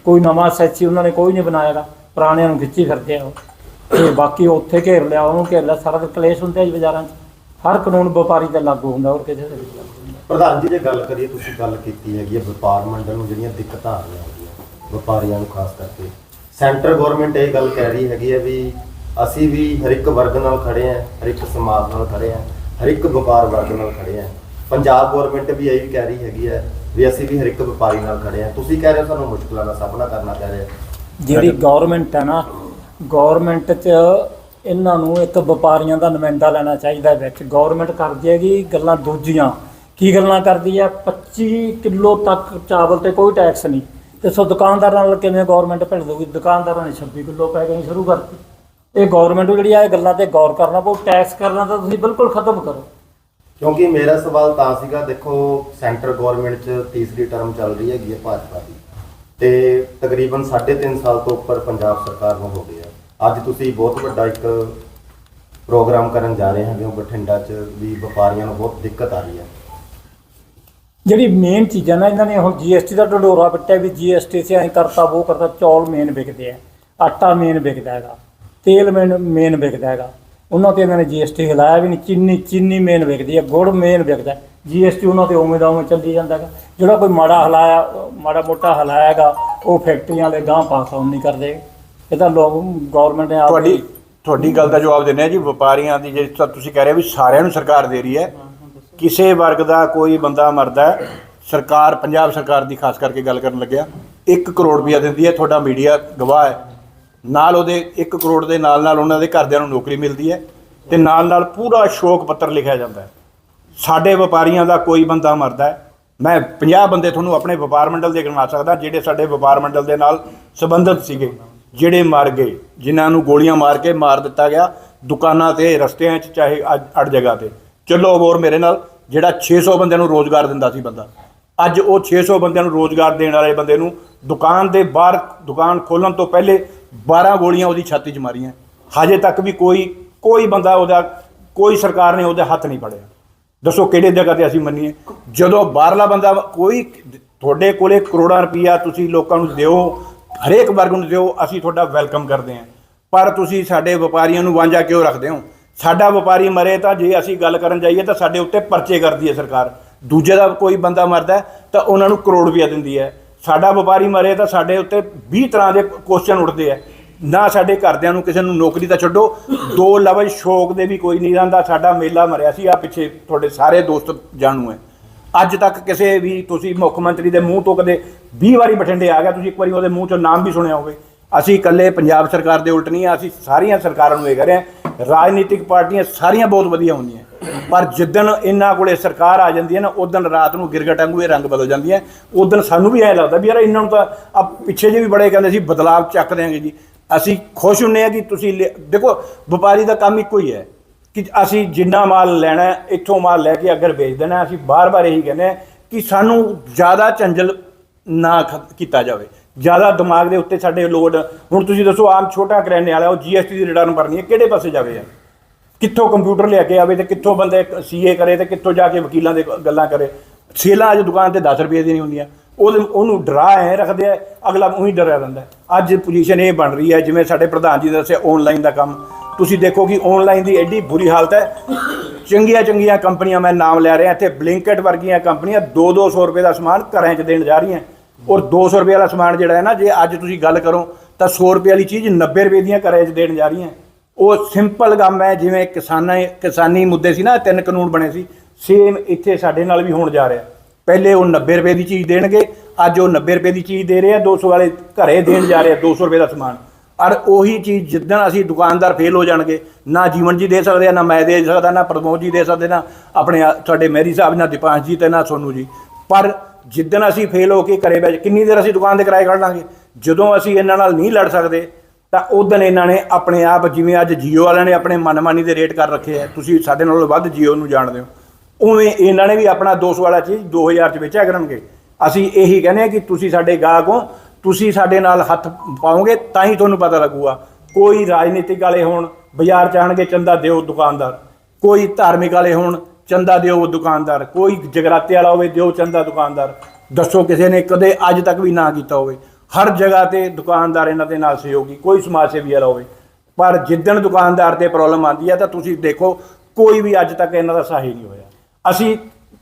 ਕੋਈ ਨਵਾਂ ਸੈਚੀ ਉਹਨਾਂ ਨੇ ਕੋਈ ਨਹੀਂ ਬਣਾਏਗਾ ਪੁਰਾਣਿਆਂ ਨੂੰ ਖਿੱਚੀ ਫਿਰਦੇ ਆ ਉਹ। ਤੇ ਬਾਕੀ ਉੱਥੇ ਘੇਰ ਲਿਆ, ਉਹਨੂੰ ਘੇਰ ਲਿਆ, ਸਾਰਾ ਦਿਨ ਕਲੇਸ਼ ਹੁੰਦੇ ਆ ਜੀ ਬਾਜ਼ਾਰਾਂ 'ਚ। ਹਰ ਕਾਨੂੰਨ ਵਪਾਰੀ ਤੇ ਲਾਗੂ ਹੁੰਦਾ, ਹੋਰ ਕਿਸੇ ਤੇ ਨਹੀਂ ਪ੍ਰਧਾਨ ਜੀ, ਜੇ ਗੱਲ ਕਰੀਏ, ਤੁਸੀਂ ਗੱਲ ਕੀਤੀ ਹੈਗੀ ਹੈ ਵਪਾਰ ਮੰਡਲ ਨੂੰ ਜਿਹੜੀਆਂ ਦਿੱਕਤਾਂ ਆ ਰਹੀਆਂ ਹੈਗੀਆਂ, ਵਪਾਰੀਆਂ ਨੂੰ ਖਾਸ ਕਰਕੇ। ਸੈਂਟਰ ਗਵਰਨਮੈਂਟ ਇਹ ਗੱਲ ਕਹਿ ਰਹੀ ਹੈਗੀ ਹੈ ਵੀ ਅਸੀਂ ਵੀ ਹਰ ਇੱਕ ਵਰਗ ਨਾਲ ਖੜੇ ਆਂ, ਹਰ ਇੱਕ ਸਮਾਜ ਨਾਲ ਖੜੇ ਆਂ। ਹਰ ਇੱਕ ਵਪਾਰ ਵਰਗ ਨਾਲ ਖੜੇ ਆਂ। ਪੰਜਾਬ ਗਵਰਨਮੈਂਟ ਵੀ ਇਹ ਵੀ ਕਹਿ ਰਹੀ ਹੈਗੀ ਹੈ ਵੀ ਅਸੀਂ ਵੀ ਹਰ ਇੱਕ ਵਪਾਰੀ ਨਾਲ ਖੜੇ ਆਂ। ਤੁਸੀਂ ਕਹਿ ਰਹੇ ਹੋ ਸਾਨੂੰ ਮੁਸ਼ਕਲਾਂ ਦਾ ਸਾਹਮਣਾ ਕਰਨਾ ਪੈ ਰਿਹਾ। ਜਿਹੜੀ ਗਵਰਨਮੈਂਟ ਹੈ ਨਾ ਗਵਰਨਮੈਂਟ 'ਚ ਇਹਨਾਂ ਨੂੰ ਇੱਕ ਵਪਾਰੀਆਂ ਦਾ ਨੁਮਾਇੰਦਾ ਲੈਣਾ ਚਾਹੀਦਾ ਹੈ ਵਿੱਚ। ਗਵਰਨਮੈਂਟ ਕਰਦੀ ਹੈਗੀ ਗੱਲਾਂ ਦੂਜੀਆਂ। ਕੀ ਗੱਲਾਂ ਕਰਦੀ ਹੈ? 25 ਕਿਲੋ ਤੱਕ ਚਾਵਲ ਤੇ ਕੋਈ ਟੈਕਸ ਨਹੀਂ। ਤੇ ਸੋ ਦੁਕਾਨਦਾਰਾਂ ਨਾਲ ਕਿਵੇਂ ਗਵਰਨਮੈਂਟ ਭਿੜ ਦੂਗੀ ਦੁਕਾਨਦਾਰਾਂ ਨੇ 26 ਕਿਲੋ ਪੈ ਗਏ ਸ਼ੁਰੂ ਕਰਤੀ। ਇਹ ਗਵਰਨਮੈਂਟ ਜਿਹੜੀ ਆ ਇਹ ਗੱਲਾਂ ਤੇ ਗੌਰ ਕਰਨਾ ਪਊ ਟੈਕਸ ਕਰਨਾ ਤਾਂ ਤੁਸੀਂ ਬਿਲਕੁਲ ਖਤਮ ਕਰੋ। ਕਿਉਂਕਿ ਮੇਰਾ ਸਵਾਲ ਤਾਂ ਸੀਗਾ ਦੇਖੋ ਸੈਂਟਰ ਗਵਰਨਮੈਂਟ 'ਚ ਤੀਸਰੀ ਟਰਮ ਚੱਲ ਰਹੀ ਹੈਗੀ ਹੈ ਭਾਜਪਾ ਦੀ। ਤੇ ਤਕਰੀਬਨ 3.5 ਸਾਲ ਤੋਂ ਉੱਪਰ ਪੰਜਾਬ ਸਰਕਾਰ ਨੂੰ ਹੋ ਗਿਆ ਅੱਜ ਤੁਸੀਂ ਬਹੁਤ ਵੱਡਾ ਇੱਕ ਪ੍ਰੋਗਰਾਮ ਕਰਨ ਜਾ ਰਹੇ ਹੈਗੇ ਹੋ ਬਠਿੰਡਾ 'ਚ ਵੀ ਵਪਾਰੀਆਂ ਨੂੰ ਬਹੁਤ ਦਿੱਕਤ ਆ ਰਹੀ ਹੈ ਜਿਹੜੀ ਮੇਨ ਚੀਜ਼ਾਂ ਨਾ ਇਹਨਾਂ ਨੇ ਹੁਣ ਜੀਐਸਟੀ ਦਾ ਢਡੋਰਾ ਪਿੱਟਿਆ ਵੀ ਜੀਐਸਟੀ ਸੇ ਐਂ ਕਰਤਾ ਉਹ ਕਰਤਾ ਚੌਲ ਮੇਨ ਵਿਕਦੇ ਆ ਆਟਾ ਮੇਨ ਵਿਕਦਾ ਹੈਗਾ। ਤੇਲ ਮੇਨ ਮੇਨ ਵਿਕਦਾ ਹੈਗਾ। ਉਹਨਾਂ ਤੇ ਇਹਨਾਂ ਨੇ ਜੀਐਸਟੀ ਹਿਲਾਇਆ ਵੀ ਨਹੀਂ ਚੀਨੀ ਚੀਨੀ ਮੇਨ ਵਿਕਦੀ ਹੈ ਗੁੜ ਮੇਨ ਵਿਕਦਾ। ਜੀਐਸਟੀ ਉਹਨਾਂ ਤੇ ਉਵੇਂ ਦਾ ਉਵੇਂ ਚੱਲੀ ਜਾਂਦਾ ਗਾ ਜਿਹੜਾ ਕੋਈ ਮਾੜਾ ਹਲਾਇਆ ਮਾੜਾ ਮੋਟਾ ਹਲਾਇਆਗਾ ਉਹ ਫੈਕਟਰੀਆਂ ਵਾਲੇ ਗਾਂਹ ਪਾਸ ਆਨ ਨਹੀਂ ਕਰਦੇ। ਇਹ ਤਾਂ ਲੋਕ ਗਵਰਨਮੈਂਟ ਨੇ ਆਪ ਤੁਹਾਡੀ ਤੁਹਾਡੀ ਗੱਲ ਦਾ ਜਵਾਬ ਦਿੰਦੇ ਆ ਜੀ ਵਪਾਰੀਆਂ ਦੀ ਜੇ ਤਾਂ ਤੁਸੀਂ ਕਹਿ ਰਹੇ ਹੋ ਵੀ ਸਾਰਿਆਂ ਨੂੰ ਸਰਕਾਰ ਦੇ ਰਹੀ ਹੈ। ਕਿਸੇ ਵਰਗ ਦਾ ਕੋਈ ਬੰਦਾ ਮਰਦਾ ਸਰਕਾਰ ਪੰਜਾਬ ਸਰਕਾਰ ਦੀ ਖਾਸ ਕਰਕੇ ਗੱਲ ਕਰਨ ਲੱਗਿਆ 1 ਕਰੋੜ ਰੁਪਇਆ ਦਿੰਦੀ ਹੈ ਤੁਹਾਡਾ ਮੀਡੀਆ ਗਵਾਹ ਹੈ। ਨਾਲ ਉਹਦੇ 1 ਕਰੋੜ ਦੇ ਨਾਲ ਨਾਲ ਉਹਨਾਂ ਦੇ ਘਰਦਿਆਂ ਨੂੰ ਨੌਕਰੀ ਮਿਲਦੀ ਹੈ ਤੇ ਨਾਲ ਨਾਲ ਪੂਰਾ ਸ਼ੋਕ ਪੱਤਰ ਲਿਖਿਆ ਜਾਂਦਾ ਹੈ। ਸਾਡੇ ਵਪਾਰੀਆਂ ਦਾ ਕੋਈ ਬੰਦਾ ਮਰਦਾ ਹੈ। ਮੈਂ 50 ਬੰਦੇ ਤੁਹਾਨੂੰ ਆਪਣੇ ਵਪਾਰ ਮੰਡਲ ਦੇ ਗਿਣਾ ਸਕਦਾ, ਜਿਹੜੇ ਸਾਡੇ ਵਪਾਰ ਮੰਡਲ ਦੇ ਨਾਲ ਸੰਬੰਧਿਤ ਸੀਗੇ, ਜਿਹੜੇ ਮਰ ਗਏ, ਜਿਨ੍ਹਾਂ ਨੂੰ ਗੋਲੀਆਂ ਮਾਰ ਕੇ ਮਾਰ ਦਿੱਤਾ ਗਿਆ, ਦੁਕਾਨਾਂ ਤੇ, ਰਸਤਿਆਂ 'ਚ, ਚਾਹੇ ਅੱਡ- ਅੱਡ ਜਗ੍ਹਾ ਤੇ। ਚਲੋ ਹੋਰ ਮੇਰੇ ਨਾਲ, ਜਿਹੜਾ 600 ਬੰਦਿਆਂ ਨੂੰ ਰੋਜ਼ਗਾਰ ਦਿੰਦਾ ਸੀ ਬੰਦਾ। ਅੱਜ ਉਹ 600 ਬੰਦਿਆਂ ਨੂੰ ਰੋਜ਼ਗਾਰ ਦੇਣ ਵਾਲੇ ਬੰਦੇ ਨੂੰ ਦੁਕਾਨ ਦੇ ਬਾਹਰ, ਦੁਕਾਨ ਖੋਲਣ ਤੋਂ ਪਹਿਲੇ 12 ਗੋਲੀਆਂ ਉਹਦੀ ਛਾਤੀ 'ਚ ਮਾਰੀਆਂ। ਹਜੇ ਤੱਕ ਵੀ ਕੋਈ ਕੋਈ ਬੰਦਾ ਉਹਦਾ, ਕੋਈ ਸਰਕਾਰ ਨੇ ਉਹਦੇ ਹੱਥ ਨਹੀਂ ਫੜਿਆ। ਦੱਸੋ ਕਿਹੜੇ ਜਗ੍ਹਾ ਤੇ ਅਸੀਂ ਮੰਨੀਏ? ਜਦੋਂ ਬਾਹਰਲਾ ਬੰਦਾ ਕੋਈ ਤੁਹਾਡੇ ਕੋਲੇ ਕਰੋੜਾਂ ਰੁਪਈਆ ਤੁਸੀਂ ਲੋਕਾਂ ਨੂੰ ਦਿਓ, ਹਰੇਕ ਵਰਗ ਨੂੰ ਦਿਓ, ਅਸੀਂ ਤੁਹਾਡਾ ਵੈਲਕਮ ਕਰਦੇ ਹਾਂ। ਪਰ ਤੁਸੀਂ ਸਾਡੇ ਵਪਾਰੀਆਂ ਨੂੰ ਵਾਂਝਾ ਕਿਉਂ ਰੱਖਦੇ ਹੋ? ਸਾਡਾ ਵਪਾਰੀ ਮਰੇ ਤਾਂ ਜੇ ਅਸੀਂ ਗੱਲ ਕਰਨ ਜਾਈਏ ਤਾਂ ਸਾਡੇ ਉੱਤੇ ਪਰਚੇ ਕਰਦੀ ਹੈ ਸਰਕਾਰ। ਦੂਜੇ ਦਾ ਕੋਈ ਬੰਦਾ ਮਰਦਾ ਤਾਂ ਉਹਨਾਂ ਨੂੰ ਕਰੋੜ ਰੁਪਈਆ ਦਿੰਦੀ ਹੈ। ਸਾਡਾ ਵਪਾਰੀ ਮਰੇ ਤਾਂ ਸਾਡੇ ਉੱਤੇ 20 ਤਰ੍ਹਾਂ ਦੇ ਕੁਐਸਚਨ ਉੱਠਦੇ ਆ। ਨਾ ਸਾਡੇ ਘਰਦਿਆਂ ਨੂੰ ਕਿਸੇ ਨੂੰ ਨੌਕਰੀ ਤਾਂ ਛੱਡੋ, ਦੋ ਲਫ਼ਜ਼ ਸ਼ੌਕ ਦੇ ਵੀ ਕੋਈ ਨਹੀਂ ਰਹਿੰਦਾ, ਸਾਡਾ ਮੇਲਾ ਮਰਿਆ ਸੀ ਆ ਪਿੱਛੇ ਤੁਹਾਡੇ ਸਾਰੇ ਦੋਸਤ ਜਾਣੂ ਹੈ। ਅੱਜ ਤੱਕ ਕਿਸੇ ਵੀ ਤੁਸੀਂ ਮੁੱਖ ਮੰਤਰੀ ਦੇ ਮੂੰਹ ਤੋਂ ਕਦੇ 20 ਵਾਰੀ ਬਠਿੰਡੇ ਆ ਗਿਆ, ਤੁਸੀਂ ਇੱਕ ਵਾਰੀ ਉਹਦੇ ਮੂੰਹ ਚੋਂ ਨਾਮ ਵੀ ਸੁਣਿਆ ਹੋਵੇ। ਅਸੀਂ ਇਕੱਲੇ ਪੰਜਾਬ ਸਰਕਾਰ ਦੇ ਉਲਟ ਨਹੀਂ ਆ, ਅਸੀਂ ਸਾਰੀਆਂ ਸਰਕਾਰਾਂ ਨੂੰ ਇਹ ਕਹਿ ਰਹੇ ਹਾਂ, ਰਾਜਨੀਤਿਕ ਪਾਰਟੀਆਂ ਸਾਰੀਆਂ ਬਹੁਤ ਵਧੀਆ ਹੁੰਦੀਆਂ। ਪਰ ਜਿੱਦਣ ਇਹਨਾਂ ਕੋਲੇ ਸਰਕਾਰ ਆ ਜਾਂਦੀ ਹੈ ਨਾ ਉਦੋਂ ਰਾਤ ਨੂੰ ਗਿਰਗਟ ਵਾਂਗੂ ਇਹ ਰੰਗ ਬਦਲ ਜਾਂਦੀਆਂ ਉਦੋਂ ਸਾਨੂੰ ਵੀ ਐਂ ਲੱਗਦਾ ਵੀ ਯਾਰ ਇਹਨਾਂ ਨੂੰ ਤਾਂ ਆ ਪਿੱਛੇ ਜੇ ਵੀ ਬੜੇ ਕਹਿੰਦੇ ਸੀ, ਬਦਲਾਵ ਚੱਕ ਦਿਆਂਗੇ ਜੀ। ਅਸੀਂ ਖੁਸ਼ ਹੁੰਨੇ ਆ ਕਿ ਤੁਸੀਂ ਲਿ- ਦੇਖੋ, ਵਪਾਰੀ ਦਾ ਕੰਮ ਇੱਕੋ ਹੀ ਹੈ ਕਿ ਅਸੀਂ ਜਿੰਨਾ ਮਾਲ ਲੈਣਾ, ਇੱਥੋਂ ਮਾਲ ਲੈ ਕੇ ਅਗਰ ਵੇਚ ਦੇਣਾ, ਅਸੀਂ ਬਾਰ-ਬਾਰ ਇਹੀ ਕਹਿੰਦੇ ਹਾਂ ਕਿ ਸਾਨੂੰ ਜ਼ਿਆਦਾ ਚੰਜਲ ਨਾ ਖ- ਕੀਤਾ ਜਾਵੇ। ਜ਼ਿਆਦਾ ਦਿਮਾਗ ਦੇ ਉੱਤੇ ਸਾਡੇ ਲੋਡ, ਹੁਣ ਤੁਸੀਂ ਦੱਸੋ ਆਮ ਛੋਟਾ ਕਰਿਆਨੇ ਵਾਲਾ, ਉਹ ਜੀਐਸਟੀ ਦੀ ਰਿਟਰਨ ਭਰਨੀ ਹੈ ਕਿਹੜੇ ਪਾਸੇ ਜਾਵੇ ਯਾਰ ਕਿੱਥੋਂ ਕੰਪਿਊਟਰ ਲਿਆ ਕੇ ਆਵੇ ਤੇ ਕਿੱਥੋਂ ਬੰਦੇ ਸੀਏ ਕਰੇ ਤੇ ਕਿੱਥੋਂ ਜਾ ਕੇ ਵਕੀਲਾਂ ਦੇ ਗੱਲਾਂ ਕਰੇ? ਸੇਲਾਂ ਅੱਜ ਦੁਕਾਨ ਤੇ 10 ਰੁਪਏ ਦੀ ਨਹੀਂ ਹੁੰਦੀਆਂ। ਉਹਦੇ, ਉਹਨੂੰ ਡਰਾ ਐ ਰੱਖਦੇ ਆ, ਅਗਲਾ ਉਹੀ ਡਰਿਆ ਰਹਿੰਦਾ ਅੱਜ ਪੋਜੀਸ਼ਨ ਇਹ ਬਣ ਰਹੀ ਹੈ, ਜਿਵੇਂ ਸਾਡੇ ਪ੍ਰਧਾਨ ਜੀ ਨੇ ਦੱਸਿਆ ਆਨਲਾਈਨ ਦਾ ਕੰਮ। ਤੁਸੀਂ ਦੇਖੋ ਕਿ ਆਨਲਾਈਨ ਦੀ ਐਡੀ ਬੁਰੀ ਹਾਲਤ ਹੈ। ਚੰਗੀਆਂ ਚੰਗੀਆਂ ਕੰਪਨੀਆਂ, ਮੈਂ ਨਾਮ ਲੈ ਰਿਹਾ, ਇੱਥੇ ਬਲਿੰਕਟ ਵਰਗੀਆਂ ਕੰਪਨੀਆਂ 2-200 ਰੁਪਏ ਦਾ ਸਮਾਨ ਘਰਾਂ 'ਚ ਦੇਣ ਜਾ ਰਹੀਆਂ। ਔਰ 200 ਰੁਪਏ ਵਾਲਾ ਸਮਾਨ ਜਿਹੜਾ ਹੈ ਨਾ, ਜੇ ਅੱਜ ਤੁਸੀਂ ਗੱਲ ਕਰੋ, ਤਾਂ 100 ਰੁਪਏ ਵਾਲੀ ਚੀਜ਼ 90 ਰੁਪਏ ਦੀਆਂ ਘਰਾਂ 'ਚ ਦੇਣ ਜਾ ਰਹੀਆਂ। ਉਹ ਸਿੰਪਲ ਕੰਮ ਹੈ, ਜਿਵੇਂ ਕਿਸਾਨਾਂ, ਕਿਸਾਨੀ ਮੁੱਦੇ ਸੀ ਨਾ, ਤਿੰਨ ਕਾਨੂੰਨ ਬਣੇ ਸੀ ਸੇਮ ਇੱਥੇ ਸਾਡੇ ਨਾਲ ਵੀ ਹੋਣ ਜਾ ਰਿਹਾ। ਪਹਿਲੇ ਉਹ 90 ਰੁਪਏ ਦੀ ਚੀਜ਼ ਦੇਣਗੇ, ਅੱਜ ਉਹ 90 ਰੁਪਏ ਦੀ ਚੀਜ਼ ਦੇ ਰਹੇ ਆ 200 ਵਾਲੇ ਘਰੇ ਦੇਣ ਜਾ ਰਹੇ ਆ 200 ਰੁਪਏ ਦਾ ਸਮਾਨ। ਔਰ ਉਹੀ ਚੀਜ਼ ਜਿੱਦਣ ਅਸੀਂ ਦੁਕਾਨਦਾਰ ਫੇਲ ਹੋ ਜਾਣਗੇ, ਨਾ ਜੀਵਨ ਜੀ ਦੇ ਸਕਦੇ ਆ, ਨਾ ਮੈਂ ਦੇ ਸਕਦਾ, ਨਾ ਪ੍ਰਮੋਦ ਜੀ ਦੇ ਸਕਦੇ ਨਾ, ਆਪਣੇ ਤੁਹਾਡੇ ਮੇਰੀ ਸਾਹਿਬ, ਨਾ ਦੀਪਾਂਸ਼ ਜੀ ਤੇ ਨਾ ਸੋਨੂ ਜੀ। ਪਰ ਜਿੱਦਣ ਅਸੀਂ ਫੇਲ ਹੋ ਕੇ ਘਰੇ ਬੈਠ ਕਿੰਨੀ ਦੇਰ ਅਸੀਂ ਦੁਕਾਨ ਦੇ ਕਿਰਾਏ ਕੱਢ ਲਾਂਗੇ? ਜਦੋਂ ਅਸੀਂ ਇਹਨਾਂ ਨਾਲ ਨਹੀਂ ਲੜ ਸਕਦੇ, ਤਾਂ ਉਦੋਂ ਇਹਨਾਂ ਨੇ ਆਪਣੇ ਆਪ ਜਿਵੇਂ ਅੱਜ ਜੀਓ ਵਾਲਿਆਂ ਨੇ ਆਪਣੇ ਮਨਮਾਨੀ ਦੇ ਰੇਟ ਕਰ ਰੱਖੇ ਆ, ਤੁਸੀਂ ਸਾਡੇ ਨਾਲੋਂ ਵੱਧ ਜੀਓ ਨੂੰ ਜਾਣਦੇ ਹੋ। ਉਵੇਂ ਇਹਨਾਂ ਨੇ ਵੀ ਆਪਣਾ 200 ਵਾਲਾ ਚੀਜ਼ 2000 ਚ ਵੇਚਿਆ ਕਰਨਗੇ। ਅਸੀਂ ਇਹੀ ਕਹਿੰਦੇ ਆ ਕਿ ਤੁਸੀਂ ਸਾਡੇ ਗਾਹਕ ਹੋ, ਤੁਸੀਂ ਸਾਡੇ ਨਾਲ ਹੱਥ ਪਾਓਗੇ ਤਾਂ ਹੀ ਤੁਹਾਨੂੰ ਪਤਾ ਲੱਗੂਗਾ। ਕੋਈ ਰਾਜਨੀਤਿਕ ਵਾਲੇ ਹੋਣ, ਬਾਜ਼ਾਰ ਚ ਆਣਗੇ ਚੰਦਾ ਦਿਓ ਦੁਕਾਨਦਾਰ। ਕੋਈ ਧਾਰਮਿਕ ਵਾਲੇ ਹੋਣ ਚੰਦਾ ਦਿਓ ਦੁਕਾਨਦਾਰ, ਕੋਈ ਜਗਰਾਤੇ ਵਾਲਾ ਹੋਵੇ ਦਿਓ ਚੰਦਾ ਦੁਕਾਨਦਾਰ। ਦੱਸੋ ਕਿਸੇ ਨੇ ਕਦੇ ਅੱਜ ਤੱਕ ਵੀ ਨਾ ਕੀਤਾ ਹੋਵੇ। ਹਰ ਜਗ੍ਹਾ ਤੇ ਦੁਕਾਨਦਾਰ ਇਹਨਾਂ ਦੇ ਨਾਲ ਸਹਿਯੋਗੀ, ਕੋਈ ਸਮਾਜ ਸੇਵੀ ਵਾਲਾ ਹੋਵੇ। ਪਰ ਜਿੱਦਣ ਦੁਕਾਨਦਾਰ ਤੇ ਪ੍ਰੋਬਲਮ ਆਉਂਦੀ ਹੈ ਤਾਂ ਤੁਸੀਂ ਦੇਖੋ, ਕੋਈ ਵੀ ਅੱਜ ਤੱਕ ਇਹਨਾਂ ਦਾ ਸਹਾਈ ਨਹੀਂ ਹੋਇਆ। ਅਸੀਂ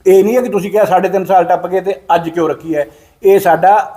ਇਹ ਨਹੀਂ ਹੈ ਕਿ ਤੁਸੀਂ ਕਿਹਾ ਸਾਢੇ ਤਿੰਨ ਸਾਲ ਟੱਪ ਗਏ ਤੇ ਅੱਜ ਕਿਉਂ ਰੱਖੀ ਹੈ? ਇਹ ਸਾਡਾ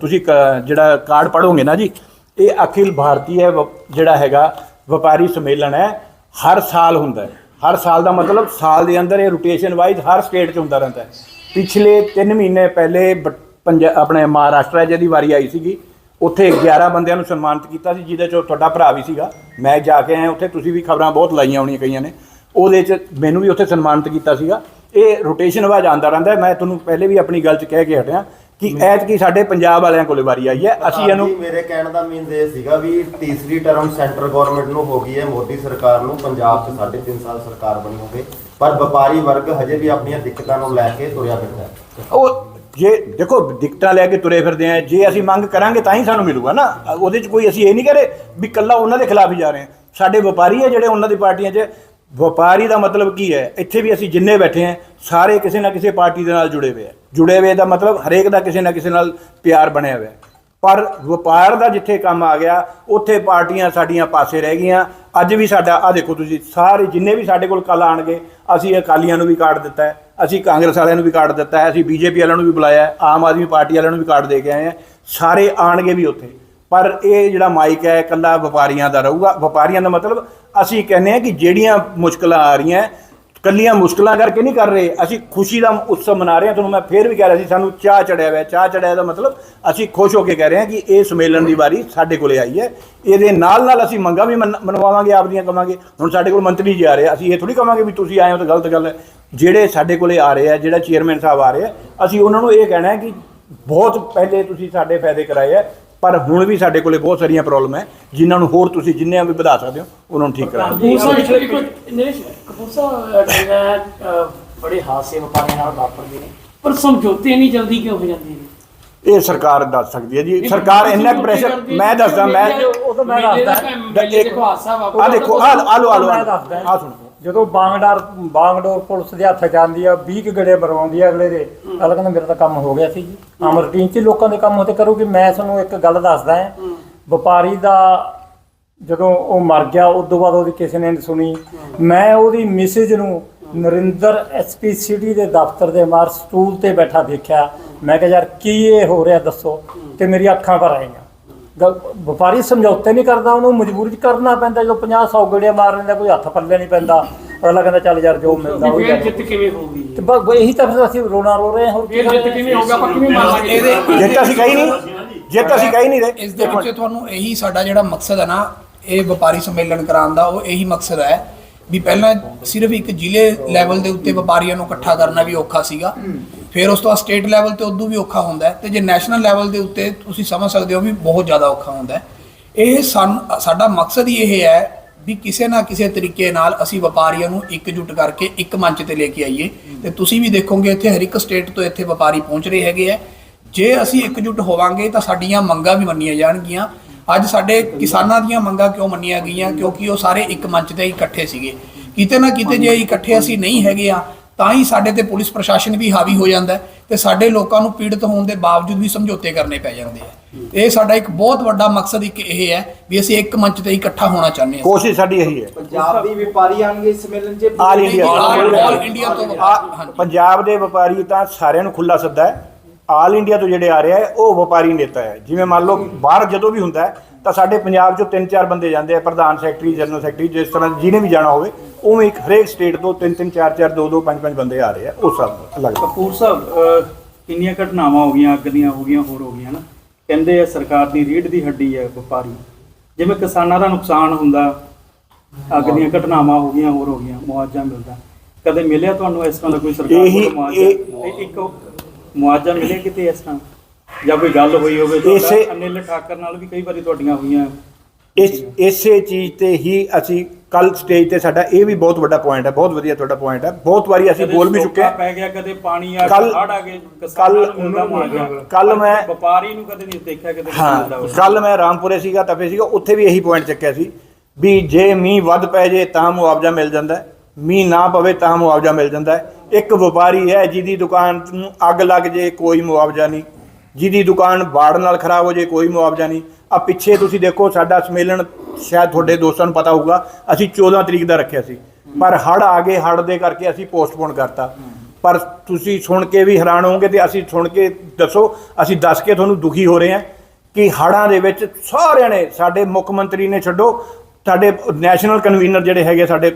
ਤੁਸੀਂ ਕ- ਜਿਹੜਾ ਕਾਰਡ ਪੜੋਗੇ ਨਾ ਜੀ, ਇਹ ਅਖਿਲ ਭਾਰਤੀ ਹੈ ਜਿਹੜਾ ਹੈਗਾ ਵਪਾਰੀ ਸੰਮੇਲਨ ਹੈ। ਹਰ ਸਾਲ ਹੁੰਦਾ ਹੈ। ਹਰ ਸਾਲ ਦਾ ਮਤਲਬ ਸਾਲ ਦੇ ਅੰਦਰ ਇਹ ਰੋਟੇਸ਼ਨ ਵਾਈਜ਼ ਹਰ ਸਟੇਟ 'ਚ ਹੁੰਦਾ ਰਹਿੰਦਾ ਹੈ। ਪਿਛਲੇ 3 ਮਹੀਨੇ ਪਹਿਲੇ ਬ- ਪੰਜਾ, ਆਪਣੇ ਮਹਾਰਾਸ਼ਟਰ ਜਿਹਦੀ ਵਾਰੀ ਆਈ ਸੀਗੀ। ਉੱਥੇ 11 ਬੰਦਿਆਂ ਨੂੰ ਸਨਮਾਨਿਤ ਕੀਤਾ ਸੀ, ਜਿਹਦੇ ਚੋਂ ਤੁਹਾਡਾ ਭਰਾ ਵੀ ਸੀਗਾ। ਮੈਂ ਜਾ ਕੇ ਆਇਆ, ਉੱਥੇ ਤੁਸੀਂ ਵੀ ਖਬਰਾਂ ਬਹੁਤ ਲਾਈਆਂ ਹੋਣੀਆਂ ਕਈਆਂ ਨੇ। ਉਹਦੇ 'ਚ ਮੈਨੂੰ ਵੀ ਉੱਥੇ ਸਨਮਾਨਿਤ ਕੀਤਾ ਸੀਗਾ। ਇਹ ਰੋਟੇਸ਼ਨ ਵਾਜ ਆਉਂਦਾ ਰਹਿੰਦਾ ਮੈਂ ਤੁਹਾਨੂੰ ਪਹਿਲੇ ਵੀ ਆਪਣੀ ਗੱਲ 'ਚ ਕਹਿ ਕੇ ਹਟਿਆ ਕਿ ਐਤਕੀ ਸਾਡੇ ਪੰਜਾਬ ਵਾਲਿਆਂ ਕੋਲੇ ਵਾਰੀ ਆਈ ਹੈ। ਅਸੀਂ ਇਹਨੂੰ ਮੇਰੇ ਕਹਿਣ ਦਾ ਮੀਨਸ ਇਹ ਸੀਗਾ ਵੀ ਤੀਸਰੀ ਟਰਮ ਸੈਂਟਰ ਗਵਰਨਮੈਂਟ ਨੂੰ ਹੋ ਗਈ ਹੈ। ਮੋਦੀ ਸਰਕਾਰ ਨੂੰ ਪੰਜਾਬ 'ਚ 3.5 ਸਾਲ ਸਰਕਾਰ ਬਣੀ ਹੋਵੇ। ਪਰ ਵਪਾਰੀ ਵਰਗ ਹਜੇ ਵੀ ਆਪਣੀਆਂ ਦਿੱਕਤਾਂ ਨੂੰ ਲੈ ਕੇ ਤੁਰਿਆ ਫਿਰਦਾ ਹੈ। ਉਹ ਜੇ ਦੇਖੋ ਦਿੱਕਤਾਂ ਲੈ ਕੇ ਤੁਰੇ ਫਿਰਦੇ ਆ। ਜੇ ਅਸੀਂ ਮੰਗ ਕਰਾਂਗੇ ਤਾਂ ਹੀ ਸਾਨੂੰ ਮਿਲੂਗਾ ਨਾ। ਉਹਦੇ 'ਚ ਕੋਈ ਅਸੀਂ ਇਹ ਨਹੀਂ ਕਰੇ ਵੀ ਕੱਲਾ ਉਹਨਾਂ ਦੇ ਖਿਲਾਫ ਹੀ ਜਾ ਰਹੇ ਹਾਂ। ਸਾਡੇ ਵਪਾਰੀ ਹੈ ਜਿਹੜੇ ਉਹਨਾਂ ਦੀ ਪਾਰਟੀਆਂ 'ਚ। ਵਪਾਰੀ ਦਾ ਮਤਲਬ ਕੀ ਹੈ? ਇੱਥੇ ਵੀ ਅਸੀਂ ਜਿੰਨੇ ਬੈਠੇ ਆ ਸਾਰੇ ਕਿਸੇ ਨਾ ਕਿਸੇ ਪਾਰਟੀ ਦੇ ਨਾਲ ਜੁੜੇ ਹੋਏ ਆ। ਜੁੜੇ ਹੋਏ ਦਾ ਮਤਲਬ ਹਰੇਕ ਦਾ ਕਿਸੇ ਨਾ ਕਿਸੇ ਨਾਲ ਪਿਆਰ ਬਣਿਆ ਹੋਇਆ। ਪਰ ਵਪਾਰ ਦਾ ਜਿੱਥੇ ਕੰਮ ਆ ਗਿਆ, ਉੱਥੇ ਪਾਰਟੀਆਂ ਸਾਡੀਆਂ ਪਾਸੇ ਰਹਿ ਗਈਆਂ। ਅੱਜ ਵੀ ਸਾਡਾ ਆ ਦੇਖੋ ਤੁਸੀਂ, ਸਾਰੇ ਜਿੰਨੇ ਵੀ ਸਾਡੇ ਕੋਲ ਕੱਲ ਆਣਗੇ, ਅਸੀਂ ਅਕਾਲੀਆਂ ਨੂੰ ਵੀ ਕਾਰਡ ਦਿੱਤਾ ਹੈ, ਅਸੀਂ ਕਾਂਗਰਸ ਵਾਲਿਆਂ ਨੂੰ ਵੀ ਕਾਰਡ ਦਿੱਤਾ ਹੈ, ਅਸੀਂ ਬੀਜੇਪੀ ਵਾਲਿਆਂ ਨੂੰ ਵੀ ਬੁਲਾਇਆ ਹੈ, ਆਮ ਆਦਮੀ ਪਾਰਟੀ ਵਾਲਿਆਂ ਨੂੰ ਵੀ ਕਾਰਡ ਦੇ ਕੇ ਆਏ ਹਾਂ। ਸਾਰੇ ਆਣਗੇ ਵੀ ਉੱਥੇ। ਪਰ ਇਹ ਜਿਹੜਾ ਮਾਈਕ ਹੈ, ਇਕੱਲਾ ਵਪਾਰੀਆਂ ਦਾ ਰਹੂਗਾ। ਵਪਾਰੀਆਂ ਦਾ ਮਤਲਬ ਅਸੀਂ ਕਹਿੰਦੇ ਆ ਕਿ ਜਿਹੜੀਆਂ ਮੁਸ਼ਕਲਾਂ ਆ ਰਹੀਆਂ ਕੱਲੀਆਂ ਮੁਸ਼ਕਲਾਂ ਕਰਕੇ ਨਹੀਂ ਕਰ ਰਹੇ। ਅਸੀਂ ਖੁਸ਼ੀ ਦਾ ਉਤਸਵ ਮਨਾ ਰਹੇ ਹਾਂ। ਤੁਹਾਨੂੰ ਮੈਂ ਫੇਰ ਵੀ ਕਹਿ ਰਿਹਾ ਸੀ, ਸਾਨੂੰ ਚਾਹ ਚੜਿਆ ਹੋਇਆ ਚਾਹ ਚੜਿਆ ਦਾ ਮਤਲਬ ਅਸੀਂ ਖੁਸ਼ ਹੋ ਕੇ ਕਹਿ ਰਹੇ ਹਾਂ ਕਿ ਇਹ ਸੰਮੇਲਨ ਦੀ ਵਾਰੀ ਸਾਡੇ ਕੋਲੇ ਆਈ ਹੈ। ਇਹਦੇ ਨਾਲ ਨਾਲ ਅਸੀਂ ਮੰਗਾਂ ਵੀ ਮਨ- ਮਨਵਾਵਾਂਗੇ, ਆਪਦੀਆਂ ਕਵਾਂਗੇ। ਹੁਣ ਸਾਡੇ ਕੋਲ ਮੰਤਰੀ ਜੀ ਆ ਰਹੇ ਅਸੀਂ ਇਹ ਥੋੜੀ ਕਵਾਂਗੇ ਵੀ ਤੁਸੀਂ ਆਏ ਹੋ ਤਾਂ ਗਲਤ ਗੱਲ ਹੈ। ਜਿਹੜੇ ਸਾਡੇ ਕੋਲੇ ਆ ਰਹੇ ਆ, ਜਿਹੜਾ ਚੇਅਰਮੈਨ ਸਾਹਿਬ ਆ ਰਹੇ ਆ, ਅਸੀਂ ਉਹਨਾਂ ਨੂੰ ਇਹ ਕਹਿਣਾ ਹੈ ਕਿ ਬਹੁਤ ਪਹਿਲੇ ਤੁਸੀਂ ਸਾਡੇ ਫਾਇਦੇ ਕਰਾਏ ਆ। ਪਰ ਹੁਣ ਵੀ ਸਾਡੇ ਕੋਲੇ ਬਹੁਤ ਸਾਰੀਆਂ ਪ੍ਰੋਬਲਮ ਹੈ ਜਿਨ੍ਹਾਂ ਨੂੰ ਹੋਰ ਤੁਸੀਂ ਜਿੰਨੇ ਵੀ ਵਧਾ ਸਕਦੇ ਹੋ ਉਹਨਾਂ ਨੂੰ ਠੀਕ ਕਰਾ ਦਿਓ। ਕਪੂਰ ਸਾਹਿਬ ਇੱਕ ਇੱਕ ਨੇ ਕਪੂਰ ਸਾਹਿਬ ਜਿਹੜਾ ਅਹ, ਬੜੇ ਹਾਸੇ ਵਪਾਰੀਆਂ ਨਾਲ ਵਾਪਰਦੇ ਨੇ ਪਰ ਸਮਝੌਤੇ ਨਹੀਂ ਜਲਦੀ ਕਿਉਂ ਹੋ ਜਾਂਦੇ ਨੇ? ਇਹ ਸਰਕਾਰ ਦੱਸ ਸਕਦੀ ਹੈ ਜੀ। ਸਰਕਾਰ ਇੰਨਾ ਪ੍ਰੈਸ਼ਰ ਮੈਂ ਦੱਸਦਾ ਮੈਂ ਉਹ ਤਾਂ ਮੈਂ ਦੱਸਦਾ। ਦੇਖੋ ਹਾਸਾ ਆ ਦੇਖੋ ਆ ਲੋ ਆ ਲੋ ਆ ਸੁਣੋ। ਜਦੋਂ ਬਾਂਗਡਾਰ ਬਾਂਗਡੋਰ ਪੁਲਿਸ ਦੇ ਹੱਥ ਜਾਂਦੀ ਆ 20 ਕੁ ਗੜੇ ਮਰਵਾਉਂਦੀ ਆ ਅਗਲੇ ਦੇ ਅਗਲਾ ਕਹਿੰਦਾ ਮੇਰਾ ਤਾਂ ਕੰਮ ਹੋ ਗਿਆ ਸੀ ਜੀ। ਆਮ ਰੂਟੀਨ 'ਚ ਲੋਕਾਂ ਦੇ ਕੰਮ ਹੋਤੇ ਕਰੂਗੀ ਮੈਂ ਤੁਹਾਨੂੰ ਇੱਕ ਗੱਲ ਦੱਸਦਾ ਹਾਂ। ਵਪਾਰੀ ਦਾ ਜਦੋਂ ਉਹ ਮਰ ਗਿਆ ਉਸ ਤੋਂ ਬਾਅਦ ਉਹਦੀ ਕਿਸੇ ਨੇ ਨਹੀਂ ਸੁਣੀ। ਮੈਂ ਉਹਦੀ ਮਿਸਿਜ ਨੂੰ ਨਰਿੰਦਰ ਐਸਪੀ ਸਿਟੀ ਦੇ ਦਫ਼ਤਰ ਦੇ ਮਾਰ ਸਟੂਲ ਤੇ ਬੈਠਾ ਦੇਖਿਆ। ਮੈਂ ਕਿਹਾ ਯਾਰ ਕੀ ਇਹ ਹੋ ਰਿਹਾ ਦੱਸੋ? ਤੇ ਮੇਰੀ ਅੱਖਾਂ ਭਰ ਆਈਆਂ। ਵਪਾਰੀ ਸਮਝੌਤੇ ਨਹੀਂ ਕਰਦਾ ਉਹਨੂੰ ਮਜਬੂਰੀ 'ਚ ਕਰਨਾ ਪੈਂਦਾ ਜਦੋਂ 50 100 ਗੇੜੀਆਂ ਮਾਰ ਲੈਂਦਾ ਕੋਈ ਹੱਥ ਪੱਲੇ ਨਹੀਂ ਪੈਂਦਾ ਅਗਲਾ ਕਹਿੰਦਾ ਚੱਲ ਯਾਰ ਜੋ ਮਿਲਦਾ ਉਹ ਫਿਰ ਜਿੱਤ ਕਿਵੇਂ ਹੋਊਗੀ? ਤੇ ਬਸ ਇਹੀ ਤਾਂ ਫਿਰ ਅਸੀਂ ਰੋਣਾ ਰੋ ਰਹੇ ਹਾਂ ਹੋਰ ਕੀ ਫਿਰ ਜਿੱਤ ਕਿਵੇਂ ਹੋਊਗਾ ਆਪਾਂ ਕਿਵੇਂ ਮੰਨ ਲਾਂਗੇ? ਜਿੱਤ ਅਸੀਂ ਕਹੀ ਨਹੀਂ ਜਿੱਤ ਅਸੀਂ ਕਹੀ ਨਹੀਂ ਰਹੇ। ਇਸ ਦੇ ਵਿੱਚ ਤੁਹਾਨੂੰ ਇਹੀ ਸਾਡਾ ਜਿਹੜਾ ਮਕਸਦ ਹੈ ਨਾ ਇਹ ਵਪਾਰੀ ਸੰਮੇਲਨ ਕਰਾਉਣ ਦਾ ਉਹ ਇਹੀ ਮਕਸਦ ਹੈ ਵੀ ਪਹਿਲਾਂ ਸਿਰਫ ਇੱਕ ਜ਼ਿਲ੍ਹੇ ਲੈਵਲ ਦੇ ਉੱਤੇ ਵਪਾਰੀਆਂ ਨੂੰ ਇਕੱਠਾ ਕਰਨਾ ਵੀ ਔਖਾ ਸੀਗਾ। ਫਿਰ ਉਸ ਤੋਂ ਬਾਅਦ ਸਟੇਟ ਲੈਵਲ ਤੇ ਉਦੋਂ ਵੀ ਔਖਾ ਹੁੰਦਾ ਹੈ ਤੇ ਜੇ ਨੈਸ਼ਨਲ ਲੈਵਲ ਦੇ ਉੱਤੇ ਤੁਸੀਂ ਸਮਝ ਸਕਦੇ ਹੋ ਵੀ ਬਹੁਤ ਜ਼ਿਆਦਾ ਔਖਾ ਹੁੰਦਾ ਹੈ। ਇਹ ਸਾਨੂੰ, ਸਾਡਾ ਮਕਸਦ ਹੀ ਇਹ ਹੈ ਵੀ ਕਿਸੇ ਨਾ ਕਿਸੇ ਤਰੀਕੇ ਨਾਲ ਅਸੀਂ ਵਪਾਰੀਆਂ ਨੂੰ ਇਕਜੁੱਟ ਕਰਕੇ ਇੱਕ ਮੰਚ ਤੇ ਲੈ ਕੇ ਆਈਏ। ਤੇ ਤੁਸੀਂ ਵੀ ਦੇਖੋਗੇ ਇੱਥੇ ਹਰ ਇੱਕ ਸਟੇਟ ਤੋਂ ਇੱਥੇ ਵਪਾਰੀ ਪਹੁੰਚ ਰਹੇ ਹੈਗੇ ਆ ਜੇ ਅਸੀਂ ਇਕਜੁੱਟ ਹੋਵਾਂਗੇ ਤਾਂ ਸਾਡੀਆਂ ਮੰਗਾਂ ਵੀ ਮੰਨੀਆਂ ਜਾਣਗੀਆਂ। ਅੱਜ ਸਾਡੇ ਕਿਸਾਨਾਂ ਦੀਆਂ ਮੰਗਾਂ ਕਿਉਂ ਮੰਨੀਆਂ ਗਈਆਂ? ਕਿਉਂਕਿ ਉਹ ਸਾਰੇ ਇੱਕ ਮੰਚ ਤੇ ਇਕੱਠੇ ਸੀਗੇ। ਕਿਤੇ ਨਾ ਕਿਤੇ ਜੇ ਇਕੱਠੇ ਅਸੀਂ ਨਹੀਂ ਹੈਗੇ ਆ ਤਾਂ ਹੀ ਸਾਡੇ ਤੇ ਪੁਲਿਸ ਪ੍ਰਸ਼ਾਸਨ ਵੀ ਹਾਵੀ ਹੋ ਜਾਂਦਾ ਹੈ ਤੇ ਸਾਡੇ ਲੋਕਾਂ ਨੂੰ ਪੀੜਤ ਹੋਣ ਦੇ ਬਾਵਜੂਦ ਵੀ ਸਮਝੌਤੇ ਕਰਨੇ ਪੈ ਜਾਂਦੇ ਆ। ਇਹ ਸਾਡਾ ਇੱਕ ਬਹੁਤ ਵੱਡਾ ਮਕਸਦ ਇੱਕ ਇਹ ਹੈ ਵੀ ਅਸੀਂ ਇੱਕ ਮੰਚ ਤੇ ਇਕੱਠਾ ਹੋਣਾ ਚਾਹੁੰਦੇ ਹਾਂ। ਕੋਸ਼ਿਸ਼ ਸਾਡੀ ਇਹੀ ਹੈ। ਪੰਜਾਬ ਦੀ ਵਪਾਰੀ ਆਣਗੇ ਇਸ ਸਮੇਲਨ 'ਚ? All India. ਤੋਂ ਪੰਜਾਬ ਦੇ ਵਪਾਰੀ ਤਾਂ ਸਾਰਿਆਂ ਨੂੰ ਖੁੱਲਾ ਸੱਦਾ ਹੈ। ਆਲ ਇੰਡੀਆ ਤੋਂ ਜਿਹੜੇ ਆ ਰਹੇ ਆ ਉਹ ਵਪਾਰੀ ਨੇਤਾ ਹੈ। ਜਿਵੇਂ ਮੰਨ ਲਓ ਬਾਹਰ ਜਦੋਂ ਵੀ ਹੁੰਦਾ ਹੈ ਤਾਂ ਸਾਡੇ ਪੰਜਾਬ ਚੋਂ ਤਿੰਨ ਚਾਰ ਬੰਦੇ ਜਾਂਦੇ ਆ ਪ੍ਰਧਾਨ ਸੈਕਟਰੀ ਜਨਰਲ ਸੈਕਟਰੀ ਜਿਸ ਤਰ੍ਹਾਂ ਜਿਹਨੇ ਵੀ ਜਾਣਾ ਹੋਵੇ ਉਵੇਂ ਇੱਕ ਹਰੇਕ ਸਟੇਟ ਤੋਂ ਤਿੰਨ ਤਿੰਨ ਚਾਰ ਚਾਰ ਦੋ ਦੋ ਪੰਜ ਪੰਜ ਬੰਦੇ ਆ ਰਹੇ ਆ ਹਿਸਾਬ ਨਾਲ ਅਲੱਗ ਕਪੂਰ ਸਾਹਿਬ ਕਿੰਨੀਆਂ ਘਟਨਾਵਾਂ ਹੋ ਗਈਆਂ ਅੱਗ ਦੀਆਂ ਹੋ ਗਈਆਂ ਹੋਰ ਹੋ ਗਈਆਂ ਨਾ? ਕਹਿੰਦੇ ਆ ਸਰਕਾਰ ਦੀ ਰੀੜ ਦੀ ਹੱਡੀ ਹੈ ਵਪਾਰੀ। ਜਿਵੇਂ ਕਿਸਾਨਾਂ ਦਾ ਨੁਕਸਾਨ ਹੁੰਦਾ ਅੱਗ ਦੀਆਂ ਘਟਨਾਵਾਂ ਹੋ ਗਈਆਂ ਹੋਰ ਹੋ ਗਈਆਂ ਮੁਆਵਜ਼ਾ ਮਿਲਦਾ। ਕਦੇ ਮਿਲਿਆ ਤੁਹਾਨੂੰ ਇਸ ਤਰ੍ਹਾਂ ਦਾ ਕੋਈ ਸਰਕਾਰ ਕੋਲ ਮੁਆਵਜ਼ਾ? ਇੱਕ ਮੁਆਵਜ਼ਾ ਮਿਲਿਆ ਕਿਤੇ ਇਸ ਤਰ੍ਹਾਂ? ਜਾਂ ਕੋਈ ਗੱਲ ਹੋਈ ਹੋਵੇ ਇਸੇ- ਤੁਹਾਡਾ ਅਨਿਲ ਠਾਕਰ ਨਾਲ ਵੀ ਕਈ ਵਾਰੀ ਤੁਹਾਡੀਆਂ ਹੋਈਆਂ। ਇਸ ਇਸੇ ਚੀਜ਼ ਤੇ ਹੀ ਅਸੀਂ ਕੱਲ ਸਟੇਜ ਤੇ ਸਾਡਾ ਇਹ ਵੀ ਬਹੁਤ ਵੱਡਾ ਪੁਆਇੰਟ ਹੈ ਬਹੁਤ ਵਧੀਆ ਤੁਹਾਡਾ ਪੁਆਇੰਟ ਹੈ। ਬਹੁਤ ਵਾਰੀ ਅਸੀਂ ਕਦੇ ਬੋਲ ਵੀ ਚੁੱਕੇ ਸੋਕਾ ਹਾਂ। ਪੈ ਗਿਆ ਕਦੇ ਪਾਣੀ ਆ ਕੱਲ੍ਹ- ਹੜ ਆ ਗਏ ਕਿਸਾਨਾਂ ਨੂੰ ਮਿਲਦਾ ਮੁਆਵਜ਼ਾ ਕੱਲ੍ਹ ਮੈਂ- ਵਪਾਰੀ ਨੂੰ ਕਦੇ ਨਹੀਂ ਦੇਖਿਆ ਕਿਤੇ ਹਾਂ ਕੱਲ ਮੈਂ ਰਾਮਪੁਰੇ ਸੀਗਾ ਤਪੇ ਸੀਗਾ ਉੱਥੇ ਵੀ ਇਹੀ ਪੁਆਇੰਟ ਚੱਕਿਆ ਸੀ ਵੀ ਜੇ ਮੀਂਹ ਵੱਧ ਪੈ ਜੇ ਤਾਂ ਮੁਆਵਜ਼ਾ ਮਿਲ ਜਾਂਦਾ ਹੈ ਮੀਂਹ ਨਾ ਪਵੇ ਤਾਂ ਮੁਆਵਜ਼ਾ ਮਿਲ ਜਾਂਦਾ ਹੈ। ਇੱਕ ਵਪਾਰੀ ਹੈ ਜਿਹਦੀ ਦੁਕਾਨ ਨੂੰ ਅੱਗ ਲੱਗ ਜੇ, ਕੋਈ ਮੁਆਵਜ਼ਾ ਨਹੀਂ। ਜਿਹਦੀ ਦੁਕਾਨ ਬਾੜ ਨਾਲ ਖਰਾਬ ਹੋ ਜੇ, ਕੋਈ ਮੁਆਵਜ਼ਾ ਨਹੀਂ। ਆ ਪਿੱਛੇ ਤੁਸੀਂ ਦੇਖੋ, ਸਾਡਾ ਸਮੇਲਨ ਸ਼ਾਇਦ ਤੁਹਾਡੇ ਦੋਸਤਾਂ ਨੂੰ ਪਤਾ ਹੋਊਗਾ। ਅਸੀਂ 14 ਤਰੀਕ ਦਾ ਰੱਖਿਆ ਸੀ। ਪਰ ਹੜ ਆ ਗਏ ਹੜ ਦੇ ਕਰਕੇ ਅਸੀਂ ਪੋਸਟਪੋਨ ਕਰਤਾ। ਪਰ ਤੁਸੀਂ ਸੁਣ ਕੇ ਵੀ ਹੈਰਾਨ ਹੋਵੋਗੇ ਤੇ ਅਸੀਂ ਸੁਣ ਕੇ ਦੱਸੋ, ਅਸੀਂ ਦੱਸ ਕੇ ਤੁਹਾਨੂੰ ਦੁਖੀ ਹੋ ਰਹੇ ਹਾਂ ਕਿ ਹੜ੍ਹਾਂ ਦੇ ਵਿੱਚ ਸਾਰਿਆਂ ਨੇ, ਸਾਡੇ ਮੁੱਖ ਮੰਤਰੀ ਨੇ ਛੱਡੋ ਸਾਡੇ ਨੈਸ਼ਨਲ ਕਨਵੀਨਰ ਜਿਹੜੇ ਹੈਗੇ ਸਾਡੇ,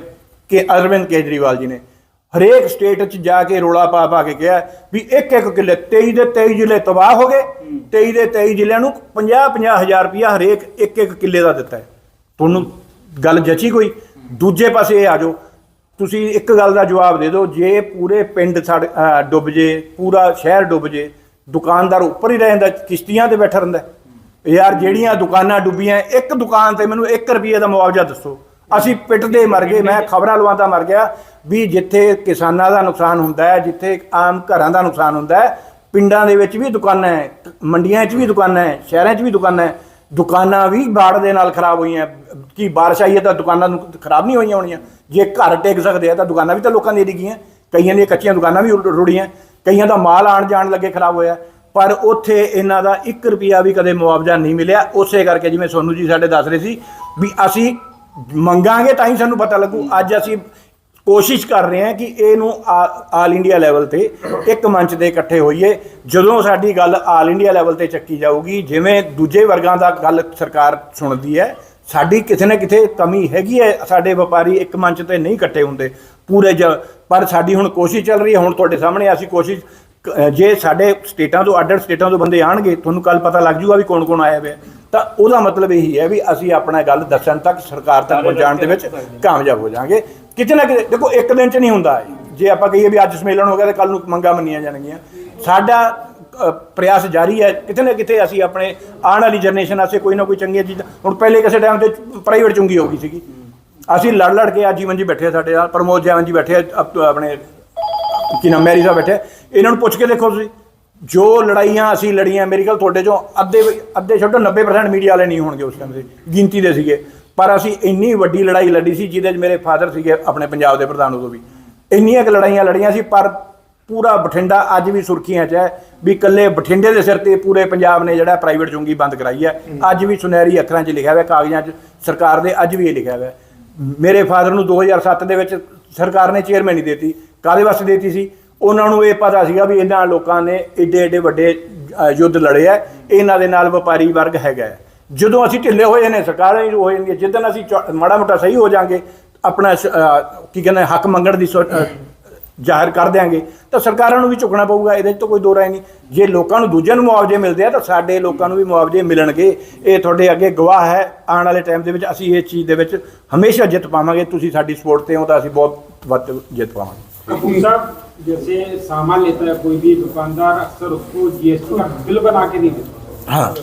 ਕੇ ਅਰਵਿੰਦ ਕੇਜਰੀਵਾਲ ਜੀ ਨੇ। ਹਰੇਕ ਸਟੇਟ 'ਚ ਜਾ ਕੇ ਰੋਲਾ ਪਾ ਪਾ ਕੇ ਕਿਹਾ ਵੀ ਇੱਕ ਇੱਕ ਕਿੱਲੇ 23 ਦੇ 23 ਜ਼ਿਲ੍ਹੇ ਤਬਾਹ ਹੋ ਗਏ 23 ਦੇ 23 ਜ਼ਿਲ੍ਹਿਆਂ ਨੂੰ 50 50 ਹਜ਼ਾਰ ਰੁਪਇਆ ਹਰੇਕ ਇੱਕ ਇੱਕ ਕਿੱਲੇ ਦਾ ਦਿੱਤਾ ਹੈ। ਤੁਹਾਨੂੰ ਗੱਲ ਜਚੀ ਕੋਈ? ਦੂਜੇ ਪਾਸੇ ਇਹ ਆ ਜਾਓ। ਤੁਸੀਂ ਇੱਕ ਗੱਲ ਦਾ ਜਵਾਬ ਦੇ ਦਿਓ, ਜੇ ਪੂਰੇ ਪਿੰਡ ਸੜ ਡੁੱਬ ਜੇ, ਪੂਰਾ ਸ਼ਹਿਰ ਡੁੱਬ ਜੇ, ਦੁਕਾਨਦਾਰ ਉੱਪਰ ਹੀ ਰਹਿੰਦਾ ਕਿਸ਼ਤੀਆਂ ਤੇ ਬੈਠਾ ਰਹਿੰਦਾ ਯਾਰ, ਜਿਹੜੀਆਂ ਦੁਕਾਨਾਂ ਡੁੱਬੀਆਂ, ਇੱਕ ਦੁਕਾਨ ਤੇ ਮੈਨੂੰ 1 ਰੁਪਏ ਦਾ ਮੁਆਵਜ਼ਾ ਦੱਸੋ। ਅਸੀਂ ਪਿੱਟਦੇ ਮਰ ਗਏ, ਮੈਂ ਖਬਰਾਂ ਲਵਾਉਂਦਾ ਮਰ ਗਿਆ, ਵੀ ਜਿੱਥੇ ਕਿਸਾਨਾਂ ਦਾ ਨੁਕਸਾਨ ਹੁੰਦਾ ਹੈ, ਜਿੱਥੇ ਆਮ ਘਰਾਂ ਦਾ ਨੁਕਸਾਨ ਹੁੰਦਾ ਹੈ, ਪਿੰਡਾਂ ਦੇ ਵਿੱਚ ਵੀ ਦੁਕਾਨਾਂ ਹੈ, ਮੰਡੀਆਂ 'ਚ ਵੀ ਦੁਕਾਨਾਂ ਹੈ, ਸ਼ਹਿਰਾਂ 'ਚ ਵੀ ਦੁਕਾਨਾਂ ਹੈ, ਦੁਕਾਨਾਂ ਵੀ ਬਾੜ ਦੇ ਨਾਲ ਖਰਾਬ ਹੋਈਆਂ, ਕੀ ਬਾਰਿਸ਼ ਆਈ ਹੈ ਤਾਂ ਦੁਕਾਨਾਂ ਨੂੰ ਖਰਾਬ ਨਹੀਂ ਹੋਈਆਂ ਹੋਣੀਆਂ, ਜੇ ਘਰ ਟਿਕ ਸਕਦੇ ਆ ਤਾਂ ਦੁਕਾਨਾਂ ਵੀ ਤਾਂ ਲੋਕਾਂ ਦੀਆਂ ਡਿੱਗੀਆਂ, ਕਈਆਂ ਦੀਆਂ ਕੱਚੀਆਂ ਦੁਕਾਨਾਂ ਵੀ ਰੁ- ਰੁੜੀਆਂ, ਕਈਆਂ ਦਾ ਮਾਲ ਆਣ ਜਾਣ ਲੱਗੇ ਖਰਾਬ ਹੋਇਆ, ਪਰ ਉੱਥੇ ਇਹਨਾਂ ਦਾ 1 ਰੁਪਿਆ ਵੀ ਕਦੇ ਮੁਆਵਜ਼ਾ ਨਹੀਂ ਮਿਲਿਆ, ਉਸੇ ਕਰਕੇ ਜਿਵੇਂ ਸੋਨੂ ਜੀ ਸਾਡੇ ਦੱਸ ਰਹੇ ਸੀ, ਵੀ ਅਸੀਂ ਮੰਗਾਂਗੇ ਤਾਂ ਹੀ ਸਾਨੂੰ ਪਤਾ ਲੱਗੂ। ਅੱਜ ਅਸੀਂ ਕੋਸ਼ਿਸ਼ ਕਰ ਰਹੇ ਹਾਂ ਕਿ ਇਹਨੂੰ ਆ- ਆਲ ਇੰਡੀਆ ਲੈਵਲ ਤੇ ਇੱਕ ਮੰਚ ਤੇ ਇਕੱਠੇ ਹੋਈਏ। ਜਦੋਂ ਸਾਡੀ ਗੱਲ ਆਲ ਇੰਡੀਆ ਲੈਵਲ ਤੇ ਚੱਕੀ ਜਾਊਗੀ, ਜਿਵੇਂ ਦੂਜੇ ਵਰਗਾਂ ਦਾ ਗੱਲ ਸਰਕਾਰ ਸੁਣਦੀ ਹੈ, ਸਾਡੀ ਕਿਤੇ ਨਾ ਕਿਤੇ ਕਮੀ ਹੈਗੀ ਹੈ। ਸਾਡੇ ਵਪਾਰੀ ਇੱਕ ਮੰਚ ਤੇ ਨਹੀਂ ਇਕੱਠੇ ਹੁੰਦੇ ਪੂਰੇ ਜ ਪਰ ਸਾਡੀ ਹੁਣ ਕੋਸ਼ਿਸ਼ ਚੱਲ ਰਹੀ ਹੈ। ਹੁਣ ਤੁਹਾਡੇ ਸਾਹਮਣੇ ਅਸੀਂ ਕੋਸ਼ਿਸ਼ ਜੇ ਸਾਡੇ ਸਟੇਟਾਂ ਤੋਂ ਅੱਡ ਸਟੇਟਾਂ ਤੋਂ ਬੰਦੇ ਆਣਗੇ ਤੁਹਾਨੂੰ ਕੱਲ ਪਤਾ ਲੱਗ ਜੂਗਾ ਵੀ ਕੌਣ ਕੌਣ ਆਇਆ ਹੋਇਆ। ਤਾਂ ਉਹਦਾ ਮਤਲਬ ਇਹੀ ਹੈ ਵੀ ਅਸੀਂ ਆਪਣਾ ਗੱਲ ਦੱਸਣ ਤੱਕ ਸਰਕਾਰ ਤੱਕ ਪਹੁੰਚਾਉਣ ਦੇ ਵਿੱਚ ਕਾਮਯਾਬ ਹੋ ਜਾਾਂਗੇ। ਕਿਤੇ ਨਾ ਕਿਤੇ ਦੇਖੋ ਇੱਕ ਦਿਨ ਚ ਨਹੀਂ ਹੁੰਦਾ। ਜੇ ਆਪਾਂ ਕਹੀਏ ਵੀ ਅੱਜ ਸੰਮੇਲਨ ਹੋ ਗਿਆ ਤੇ ਕੱਲ ਨੂੰ ਮੰਗਾ ਮੰਨੀਆਂ ਜਾਣਗੀਆਂ। ਸਾਡਾ ਪ੍ਰਯਾਸ ਜਾਰੀ ਹੈ। ਕਿਤੇ ਨਾ ਕਿਤੇ ਅਸੀਂ ਆਪਣੇ ਆਉਣ ਵਾਲੀ ਜਨਰੇਸ਼ਨ ਵਾਸਤੇ ਕੋਈ ਨਾ ਕੋਈ ਚੰਗੀਆਂ ਚੀਜ਼ਾਂ ਹੁਣ ਪਹਿਲੇ ਕਿਸੇ ਟਾਈਮ ਤੇ ਪ੍ਰਾਈਵੇਟ ਚੁੰਗੀ ਹੋ ਗਈ ਸੀਗੀ। ਅਸੀਂ ਲੜ ਲੜ ਕੇ ਅੱਜ ਜੀਵਨ ਜੀ ਬੈਠੇ ਆ ਸਾਡੇ ਨਾਲ। ਪ੍ਰਮੋਦ ਜੈਵਨ ਜੀ ਬੈਠੇ ਆ ਆਪਣੇ ਕੀ ਨਾਮ ਮੈਰੀ ਸਾਹਿਬ ਬੈਠੇ। ਇਹਨਾਂ ਨੂੰ ਪੁੱਛ ਕੇ ਦੇਖੋ ਤੁਸੀਂ। ਜੋ ਲੜਾਈਆਂ ਅਸੀਂ ਲੜੀਆਂ ਮੇਰੀ ਗੱਲ ਤੁਹਾਡੇ ਚੋਂ ਅੱਧੇ ਅੱਧੇ ਛੱਡੋ 90% ਮੀਡੀਆ ਵਾਲੇ ਨਹੀਂ ਹੋਣਗੇ ਉਸ ਟਾਈਮ ਦੇ। ਗਿਣਤੀ ਦੇ ਸੀਗੇ। ਪਰ ਅਸੀਂ ਇੰਨੀ ਵੱਡੀ ਲੜਾਈ ਲੜੀ ਸੀ ਜਿਹਦੇ 'ਚ ਮੇਰੇ ਫਾਦਰ ਸੀਗੇ ਆਪਣੇ ਪੰਜਾਬ ਦੇ ਪ੍ਰਧਾਨ ਉਦੋਂ ਵੀ। ਇੰਨੀਆਂ ਕੁ ਲੜਾਈਆਂ ਲੜੀਆਂ ਸੀ ਪਰ ਪੂਰਾ ਬਠਿੰਡਾ ਅੱਜ ਵੀ ਸੁਰਖੀਆਂ 'ਚ ਹੈ ਵੀ ਇਕੱਲੇ ਬਠਿੰਡੇ ਦੇ ਸਿਰ ਤੇ ਪੂਰੇ ਪੰਜਾਬ ਨੇ ਜਿਹੜਾ ਪ੍ਰਾਈਵੇਟ ਚੁੰਗੀ ਬੰਦ ਕਰਾਈ ਹੈ। ਅੱਜ ਵੀ ਸੁਨਹਿਰੀ ਅੱਖਰਾਂ 'ਚ ਲਿਖਿਆ ਹੋਇਆ ਕਾਗਜ਼ਾਂ 'ਚ ਸਰਕਾਰ ਦੇ ਅੱਜ ਵੀ ਇਹ ਲਿਖਿਆ ਹੋਇਆ। ਮੇਰੇ ਫਾਦਰ ਨੂੰ 2007 ਦੇ ਵਿੱਚ ਸਰਕਾਰ ਨੇ ਚੇਅਰਮੈਨ ਹੀ ਦਿੱਤੀ। ਕਾਦੇ ਵਾਸਤੇ ਦੇਤੀ ਸੀ। ਉਹਨਾਂ ਨੂੰ ਇਹ ਪਤਾ ਸੀਗਾ ਵੀ ਇਹਨਾਂ ਲੋਕਾਂ ਨੇ ਏਡੇ ਏਡੇ ਵੱਡੇ ਯੁੱਧ ਲੜੇ ਆ ਇਹਨਾਂ ਦੇ ਨਾਲ ਵਪਾਰੀ ਵਰਗ ਹੈਗਾ ਜਦੋਂ ਅਸੀਂ ਢਿੱਲੇ ਹੋਏ ਨੇ, ਸਰਕਾਰਾਂ ਹੀ ਹੋ ਜਾਂਦੀਆਂ ਜਿੱਦਣ ਅਸੀਂ ਮਾੜਾ ਮੋਟਾ ਸਹੀ ਹੋ ਜਾਾਂਗੇ, ਆਪਣਾ ਕੀ ਕਹਿੰਦੇ ਹੱਕ ਮੰਗਣ ਦੀ ਜ਼ਾਹਿਰ ਕਰ ਦੇਾਂਗੇ ਤਾਂ ਸਰਕਾਰਾਂ ਨੂੰ ਵੀ ਝੁਕਣਾ ਪਊਗਾ। ਇਹਦੇ ਤੋਂ ਕੋਈ ਦੋ ਰਾਏ ਨਹੀਂ। ਜੇ ਲੋਕਾਂ ਨੂੰ ਦੂਜਿਆਂ ਨੂੰ ਮੁਆਵਜ਼ੇ ਮਿਲਦੇ ਆ, ਤਾਂ ਸਾਡੇ ਲੋਕਾਂ ਨੂੰ ਵੀ ਮੁਆਵਜ਼ੇ ਮਿਲਣਗੇ। ਇਹ ਤੁਹਾਡੇ ਅੱਗੇ ਗਵਾਹ ਹੈ। ਆਉਣ ਵਾਲੇ ਟਾਈਮ ਦੇ ਵਿੱਚ ਅਸੀਂ ਇਹ ਚੀਜ਼ ਦੇ ਵਿੱਚ ਹਮੇਸ਼ਾ ਜਿੱਤ ਪਾਵਾਂਗੇ। ਤੁਸੀਂ ਸਾਡੀ ਸਪੋਰਟ ਤੇ ਹੋ ਤਾਂ ਅਸੀਂ ਬਹੁਤ ਵੱਧ ਜਿੱਤ ਪਾਵਾਂਗੇ। साहब जैसे सामान लेता है कोई भी दुकानदार अक्सर उसको जीएसटी का बिल बना के नहीं देता। हाँ।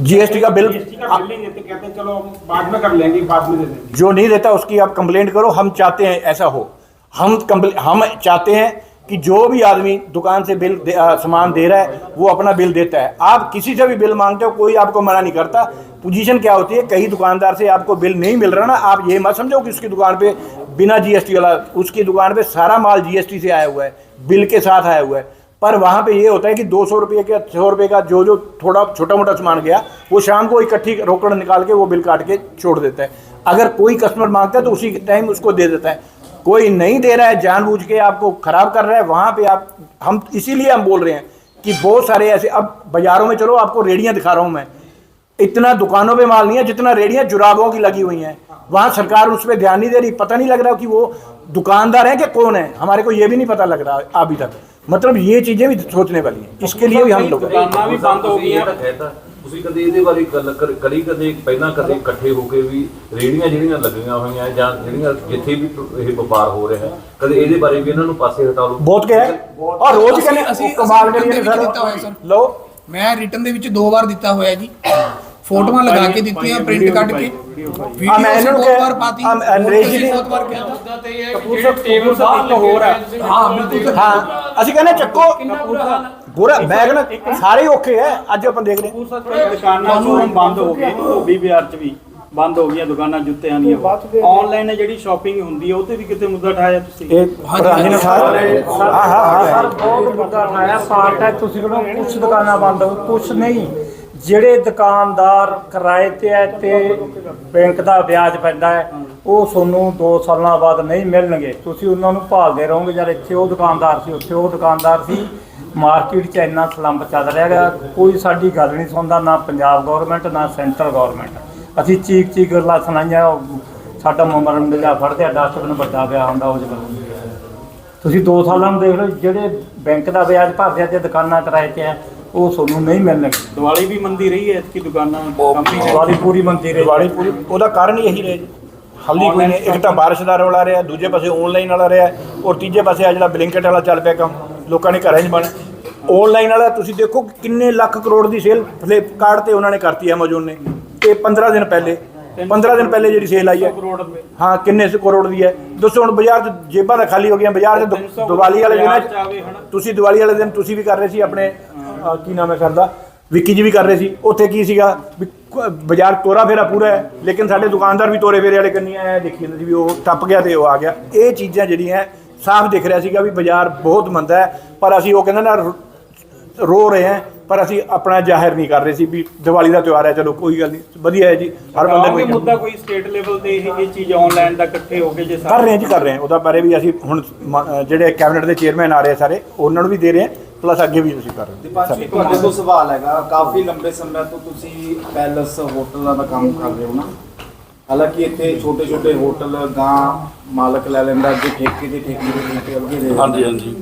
जीएसटी का बिल जीएसटी का बिल नहीं देते कहते हैं चलो बाद में कर लेंगे बाद में दे देंगे। जो नहीं देता उसकी आप कंप्लेंट करो हम चाहते हैं ऐसा हो। हम हम चाहते हैं कि जो भी आदमी दुकान से बिल दे, आ, सामान दे रहा है वो अपना बिल देता है। आप किसी से भी बिल मांगते हो कोई आपको मना नहीं करता। पोजीशन क्या होती है? कहीं दुकानदार से आपको बिल नहीं मिल रहा ना आप ये मत समझो कि उसकी दुकान पे बिना जीएसटी वाला, उसकी दुकान पे सारा माल जीएसटी से आया हुआ है, बिल के साथ आया हुआ है। पर वहाँ पे ये होता है कि दो सौ रुपये का, सौ रुपये का जो जो थोड़ा छोटा मोटा सामान गया, वो शाम को इकट्ठी रोकड़ निकाल के वो बिल काट के छोड़ देता है। अगर कोई कस्टमर माँगता है तो उसी टाइम उसको दे देता है। कोई नहीं दे रहा है, जानबूझ के आपको खराब कर रहा है, वहाँ पे आप, हम इसीलिए हम बोल रहे हैं कि बहुत सारे ऐसे, अब बाजारों में चलो, आपको रेडियाँ दिखा रहा हूँ मैं। इतना दुकानों पे माल नहीं है जितना रेडियाँ जुराबों की लगी हुई हैं वहाँ सरकार उस पर ध्यान नहीं दे रही पता नहीं लग रहा कि वो दुकानदार है कि कौन है हमारे को ये भी नहीं पता लग रहा अभी तक मतलब ये चीजें भी सोचने वाली हैं इसके लिए भी हम लोग ਦੁਕਾਨਾਂ ਵੀ ਬੰਦ ਹੋ ਗਈਆਂ। ਤੁਸੀਂ ਇਹ ਤਾਂ ਕਹਿਤਾ, ਤੁਸੀਂ ਕਦੇ ਇਹਦੇ ਬਾਰੇ ਗੱਲ ਕਰ- ਕਰੀ ਕਦੇ ਪਹਿਲਾਂ ਕਦੇ ਇਕੱਠੇ ਹੋ ਕੇ ਵੀ ਰੇੜੀਆਂ ਜਿਹੜੀਆਂ ਲੱਗੀਆਂ ਹੋਈਆਂ ਜਾਂ ਜਿਹੜੀਆਂ ਜਿੱਥੇ ਵੀ ਇਹ ਵਪਾਰ ਹੋ ਰਿਹਾ ਹੈ ਕਦੇ ਇਹਦੇ ਬਾਰੇ ਵੀ ਇਹਨਾਂ ਨੂੰ ਪਾਸੇ ਹਟਾ ਲਓ बहुत क्या है और रोज ਅਸੀਂ- कहने ਅਸੀਂ- कमाल ਅਸੀਂ ਮੈਂ ਰਿਟਰਨ ਦੇ ਵਿੱਚ ਦੋ ਵਾਰ ਦਿੱਤਾ ਹੋਇਆ ਜੀ। ਫੋਟੋਆਂ ਲਗਾ ਕੇ ਦਿੱਤੀਆਂ ਪ੍ਰਿੰਟ ਕੱਢ ਕੇ। ਵੀਡੀਓ ਮੈਂ ਇਹਨਾਂ ਨੂੰ ਬਹੁਤ ਵਾਰ ਅੰਗਰੇਜ਼ੀ ਦੀ ਬਹੁਤ ਵਾਰ ਕਿਹਾ ਮੁੱਦਾ ਤੇ ਇਹ ਹੈ ਕਿ ਟੇਬਲ ਸਾਹਿਬ ਇੱਕ ਹੋਰ ਹੈ ਹਾਂ ਬਿਲਕੁਲ। ਹਾਂ ਅਸੀਂ ਕਹਿੰਦੇ ਚੱਕੋ ਬੁਰਾ ਮੈਂ ਕਹਿੰਦਾ ਸਾਰੇ ਔਖੇ ਹੈ ਅੱਜ ਆਪਾਂ ਦੇਖਦੇ ਹਾਂ। ਦੁਕਾਨਾਂ ਨੂੰ ਬੰਦ ਹੋ ਗਏ ਉਹ ਵੀ ਬਾਜ਼ਾਰ ਚ ਵੀ। ਬੰਦ ਹੋ ਗਈਆਂ ਦੁਕਾਨਾਂ ਜੁੱਤਿਆਂ ਦੀਆਂ। ਆਨਲਾਈਨ ਜਿਹੜੀ ਸ਼ਾਪਿੰਗ ਹੁੰਦੀ ਹੈ ਉਹ ਤੇ ਵੀ ਕਿਤੇ ਮੁੱਦਾ ਉਠਾਇਆ ਤੁਸੀਂ? ਇਹ ਪ੍ਰਧਾਨ ਜੀ ਨੇ ਸਾਰੇ ਹਾਂ ਹਾਂ ਸਰ ਹਾਂ ਬਹੁਤ ਮੁੱਦਾ ਉਠਾਇਆ ਪਾਰਟ ਹੈ। ਤੁਸੀਂ ਕਹਿੰਦੇ ਹੋ ਕੁਛ ਦੁਕਾਨਾਂ ਬੰਦ ਹੋ ਕੁਛ ਨਹੀਂ। ਜਿਹੜੇ ਦੁਕਾਨਦਾਰ ਕਿਰਾਏ ਤੇ ਹੈ ਤੇ ਬੈਂਕ ਦਾ ਵਿਆਜ ਪੈਂਦਾ ਹੈ ਉਹ ਤੁਹਾਨੂੰ 2 ਸਾਲਾਂ ਬਾਅਦ ਨਹੀਂ ਮਿਲਣਗੇ। ਤੁਸੀਂ ਉਹਨਾਂ ਨੂੰ ਭਾਲਦੇ ਰਹੋਗੇ ਜਦ ਇੱਥੇ ਉਹ ਦੁਕਾਨਦਾਰ ਸੀ ਉੱਥੇ ਉਹ ਦੁਕਾਨਦਾਰ ਸੀ। ਮਾਰਕੀਟ 'ਚ ਇੰਨਾ ਸਲੰਪ ਚੱਲ ਰਿਹਾ ਹੈਗਾ ਕੋਈ ਸਾਡੀ ਗੱਲ ਨਹੀਂ ਸੁਣਦਾ ਨਾ ਪੰਜਾਬ ਗਵਰਨਮੈਂਟ ਨਾ ਸੈਂਟਰਲ ਗਵਰਨਮੈਂਟ ਅਸੀਂ ਚੀਕ ਚੀਕ ਗੱਲਾਂ ਸੁਣਾਈਆਂ ਸਾਡਾ ਮਮਰਨ ਦੇ ਜਾ ਫੜਦੇ ਆ ਡਸਟਬਿਨ ਵੱਡਾ ਪਿਆ ਹੁੰਦਾ ਉਹ ਜਗ੍ਹਾ ਤੁਸੀਂ 2 ਸਾਲਾਂ ਨੂੰ ਦੇਖ ਲਓ ਜਿਹੜੇ ਬੈਂਕ ਦਾ ਵਿਆਜ ਭਰਦੇ ਆ ਤੇ ਦੁਕਾਨਾਂ ਕਿਰਾਏ ਤੇ ਆ ਉਹ ਤੁਹਾਨੂੰ ਨਹੀਂ ਮਿਲਣਗੇ ਦੀਵਾਲੀ ਵੀ ਮੰਦੀ ਰਹੀ ਹੈ ਇਤਕੀ ਦੁਕਾਨਾਂ ਕੰਮ ਹੀ ਹੈ ਵਾਲੀ ਪੂਰੀ ਮੰਦੀ ਰਹੀ ਦਿਵਾਲੀ ਪੂਰੀ ਉਹਦਾ ਕਾਰਨ ਹੀ ਇਹੀ ਰਿਹਾ ਜੀ। ਹਲਦੀ ਕੋਈ ਨਹੀਂ ਇੱਕ ਤਾਂ ਬਾਰਿਸ਼ ਦਾ ਰੌਲਾ ਰਿਹਾ ਦੂਜੇ ਪਾਸੇ ਆਨਲਾਈਨ ਵਾਲਾ ਰਿਹਾ ਔਰ ਤੀਜੇ ਪਾਸੇ ਆ ਜਿਹੜਾ ਬਲਿੰਕਟ ਵਾਲਾ ਚੱਲ ਪਿਆ ਕੰਮ ਲੋਕਾਂ ਨੇ ਘਰਾਂ 'ਚ ਬਣ ਆਨਲਾਈਨ ਵਾਲਾ ਤੁਸੀਂ ਦੇਖੋ ਕਿ ਕਿੰਨੇ ਲੱਖ ਕਰੋੜ ਦੀ ਸੇਲ ਫਲਿੱਪਕਾਰਟ ਤੇ ਉਹਨਾਂ ਨੇ ਕਰਤੀ ਐਮਾਜ਼ੋਨ ਨੇ। ਇਹ 15 ਦਿਨ ਪਹਿਲੇ 15 ਦਿਨ ਪਹਿਲੇ ਜਿਹੜੀ ਸੇਲ ਆਈ ਹੈ। ਹਾਂ ਕਿੰਨੇ ਸ ਕਰੋੜ ਦੀ ਹੈ। ਦੱਸੋ ਹੁਣ ਬਾਜ਼ਾਰ 'ਚ ਜੇਬਾਂ ਤਾਂ ਖਾਲੀ ਹੋ ਗਈਆਂ ਬਾਜ਼ਾਰ 'ਚ ਦ- ਦੀਵਾਲੀ ਵਾਲੇ ਦਿਨ। ਤੁਸੀਂ ਦੀਵਾਲੀ ਵਾਲੇ ਦਿਨ ਤੁਸੀਂ ਵੀ ਕਰ ਰਹੇ ਸੀ ਆਪਣੇ ਕੀ ਨਾਮ ਹੈ ਕਰਦਾ ਵਿੱਕੀ ਜੀ ਵੀ ਕਰ ਰਹੇ ਸੀ। ਉੱਥੇ ਕੀ ਸੀਗਾ? ਬਾਜ਼ਾਰ ਤੋਰਾ ਫੇਰਾ ਪੂਰਾ ਹੈ ਲੇਕਿਨ ਸਾਡੇ ਦੁਕਾਨਦਾਰ ਵੀ ਤੋਰੇ ਫੇਰੇ ਵਾਲੇ ਕੰਨੀ ਆਏ ਦੇਖੀ ਜਾਂਦੇ ਸੀ ਵੀ ਉਹ ਟੱਪ ਗਿਆ ਤੇ ਉਹ ਆ ਗਿਆ। ਇਹ ਚੀਜ਼ਾਂ ਜਿਹੜੀਆਂ ਸਾਫ਼ ਦਿਖ ਰਿਹਾ ਸੀਗਾ ਵੀ ਬਾਜ਼ਾਰ ਬਹੁਤ ਮੰਦਾ ਹੈ ਪਰ ਅਸੀਂ ਉਹ ਕਹਿੰਦੇ ਨਾ ਰ- ਰਹੇ ਹਾਂ ਪਰ ਅਸੀਂ ਆਪਣਾ ਜ਼ਾਹਿਰ ਨਹੀਂ ਕਰ ਰਹੇ ਸੀ ਵੀ ਦੀਵਾਲੀ ਦਾ ਤਿਉਹਾਰ ਹੈ ਚਲੋ ਕੋਈ ਗੱਲ ਨਹੀਂ ਵਧੀਆ ਹੈ ਜੀ ਹਰ ਬੰਦੇ ਨੂੰ ਮੁੱਦਾ ਕੋਈ ਸਟੇਟ ਲੈਵਲ ਤੇ ਇਹ ਇਹ ਚੀਜ਼ ਆਨਲਾਈਨ ਦਾ ਇਕੱਠੇ ਹੋ ਕੇ ਜੇ ਕਰ ਰਹੇ ਹਾਂ ਜੀ ਕਰ ਰਹੇ ਹਾਂ ਉਹਦਾ ਬਾਰੇ ਵੀ ਅਸੀਂ ਹੁਣ ਮ- ਜਿਹੜੇ ਕੈਬਨਿਟ ਦੇ ਚੇਅਰਮੈਨ ਆ ਰਹੇ ਸਾਰੇ ਉਹਨਾਂ ਨੂੰ ਵੀ ਦੇ ਰਹੇ ਹਾਂ ਪਲੱਸ ਅੱਗੇ ਵੀ ਅਸੀਂ ਕਰ ਰਹੇ ਹਾਂ। ਦੀਪਾਸ਼ੀ ਤੁਹਾਡੇ ਤੋਂ ਸਵਾਲ ਹੈਗਾ ਕਾਫੀ ਲੰਬੇ ਸਮੇਂ ਤੋਂ ਤੁਸੀਂ ਪੈਲਸ ਹੋਟਲਾਂ ਦਾ ਕੰਮ ਕਰ ਰਹੇ ਹੋ ਨਾ? ਹਾਲਾਂਕਿ ਇੱਥੇ ਛੋਟੇ ਛੋਟੇ ਹੋਟਲ ਗਾਂ ਮਾਲਕ ਲੈ ਲੈਂਦਾ ਅੱਗੇ ਠੇਕੇ ਦੇ ਠੇਕੇ ਦੇ ਠੇਕੇ ਅੱਗੇ ਦੇ ਹਾਂਜੀ ਹਾਂਜੀ।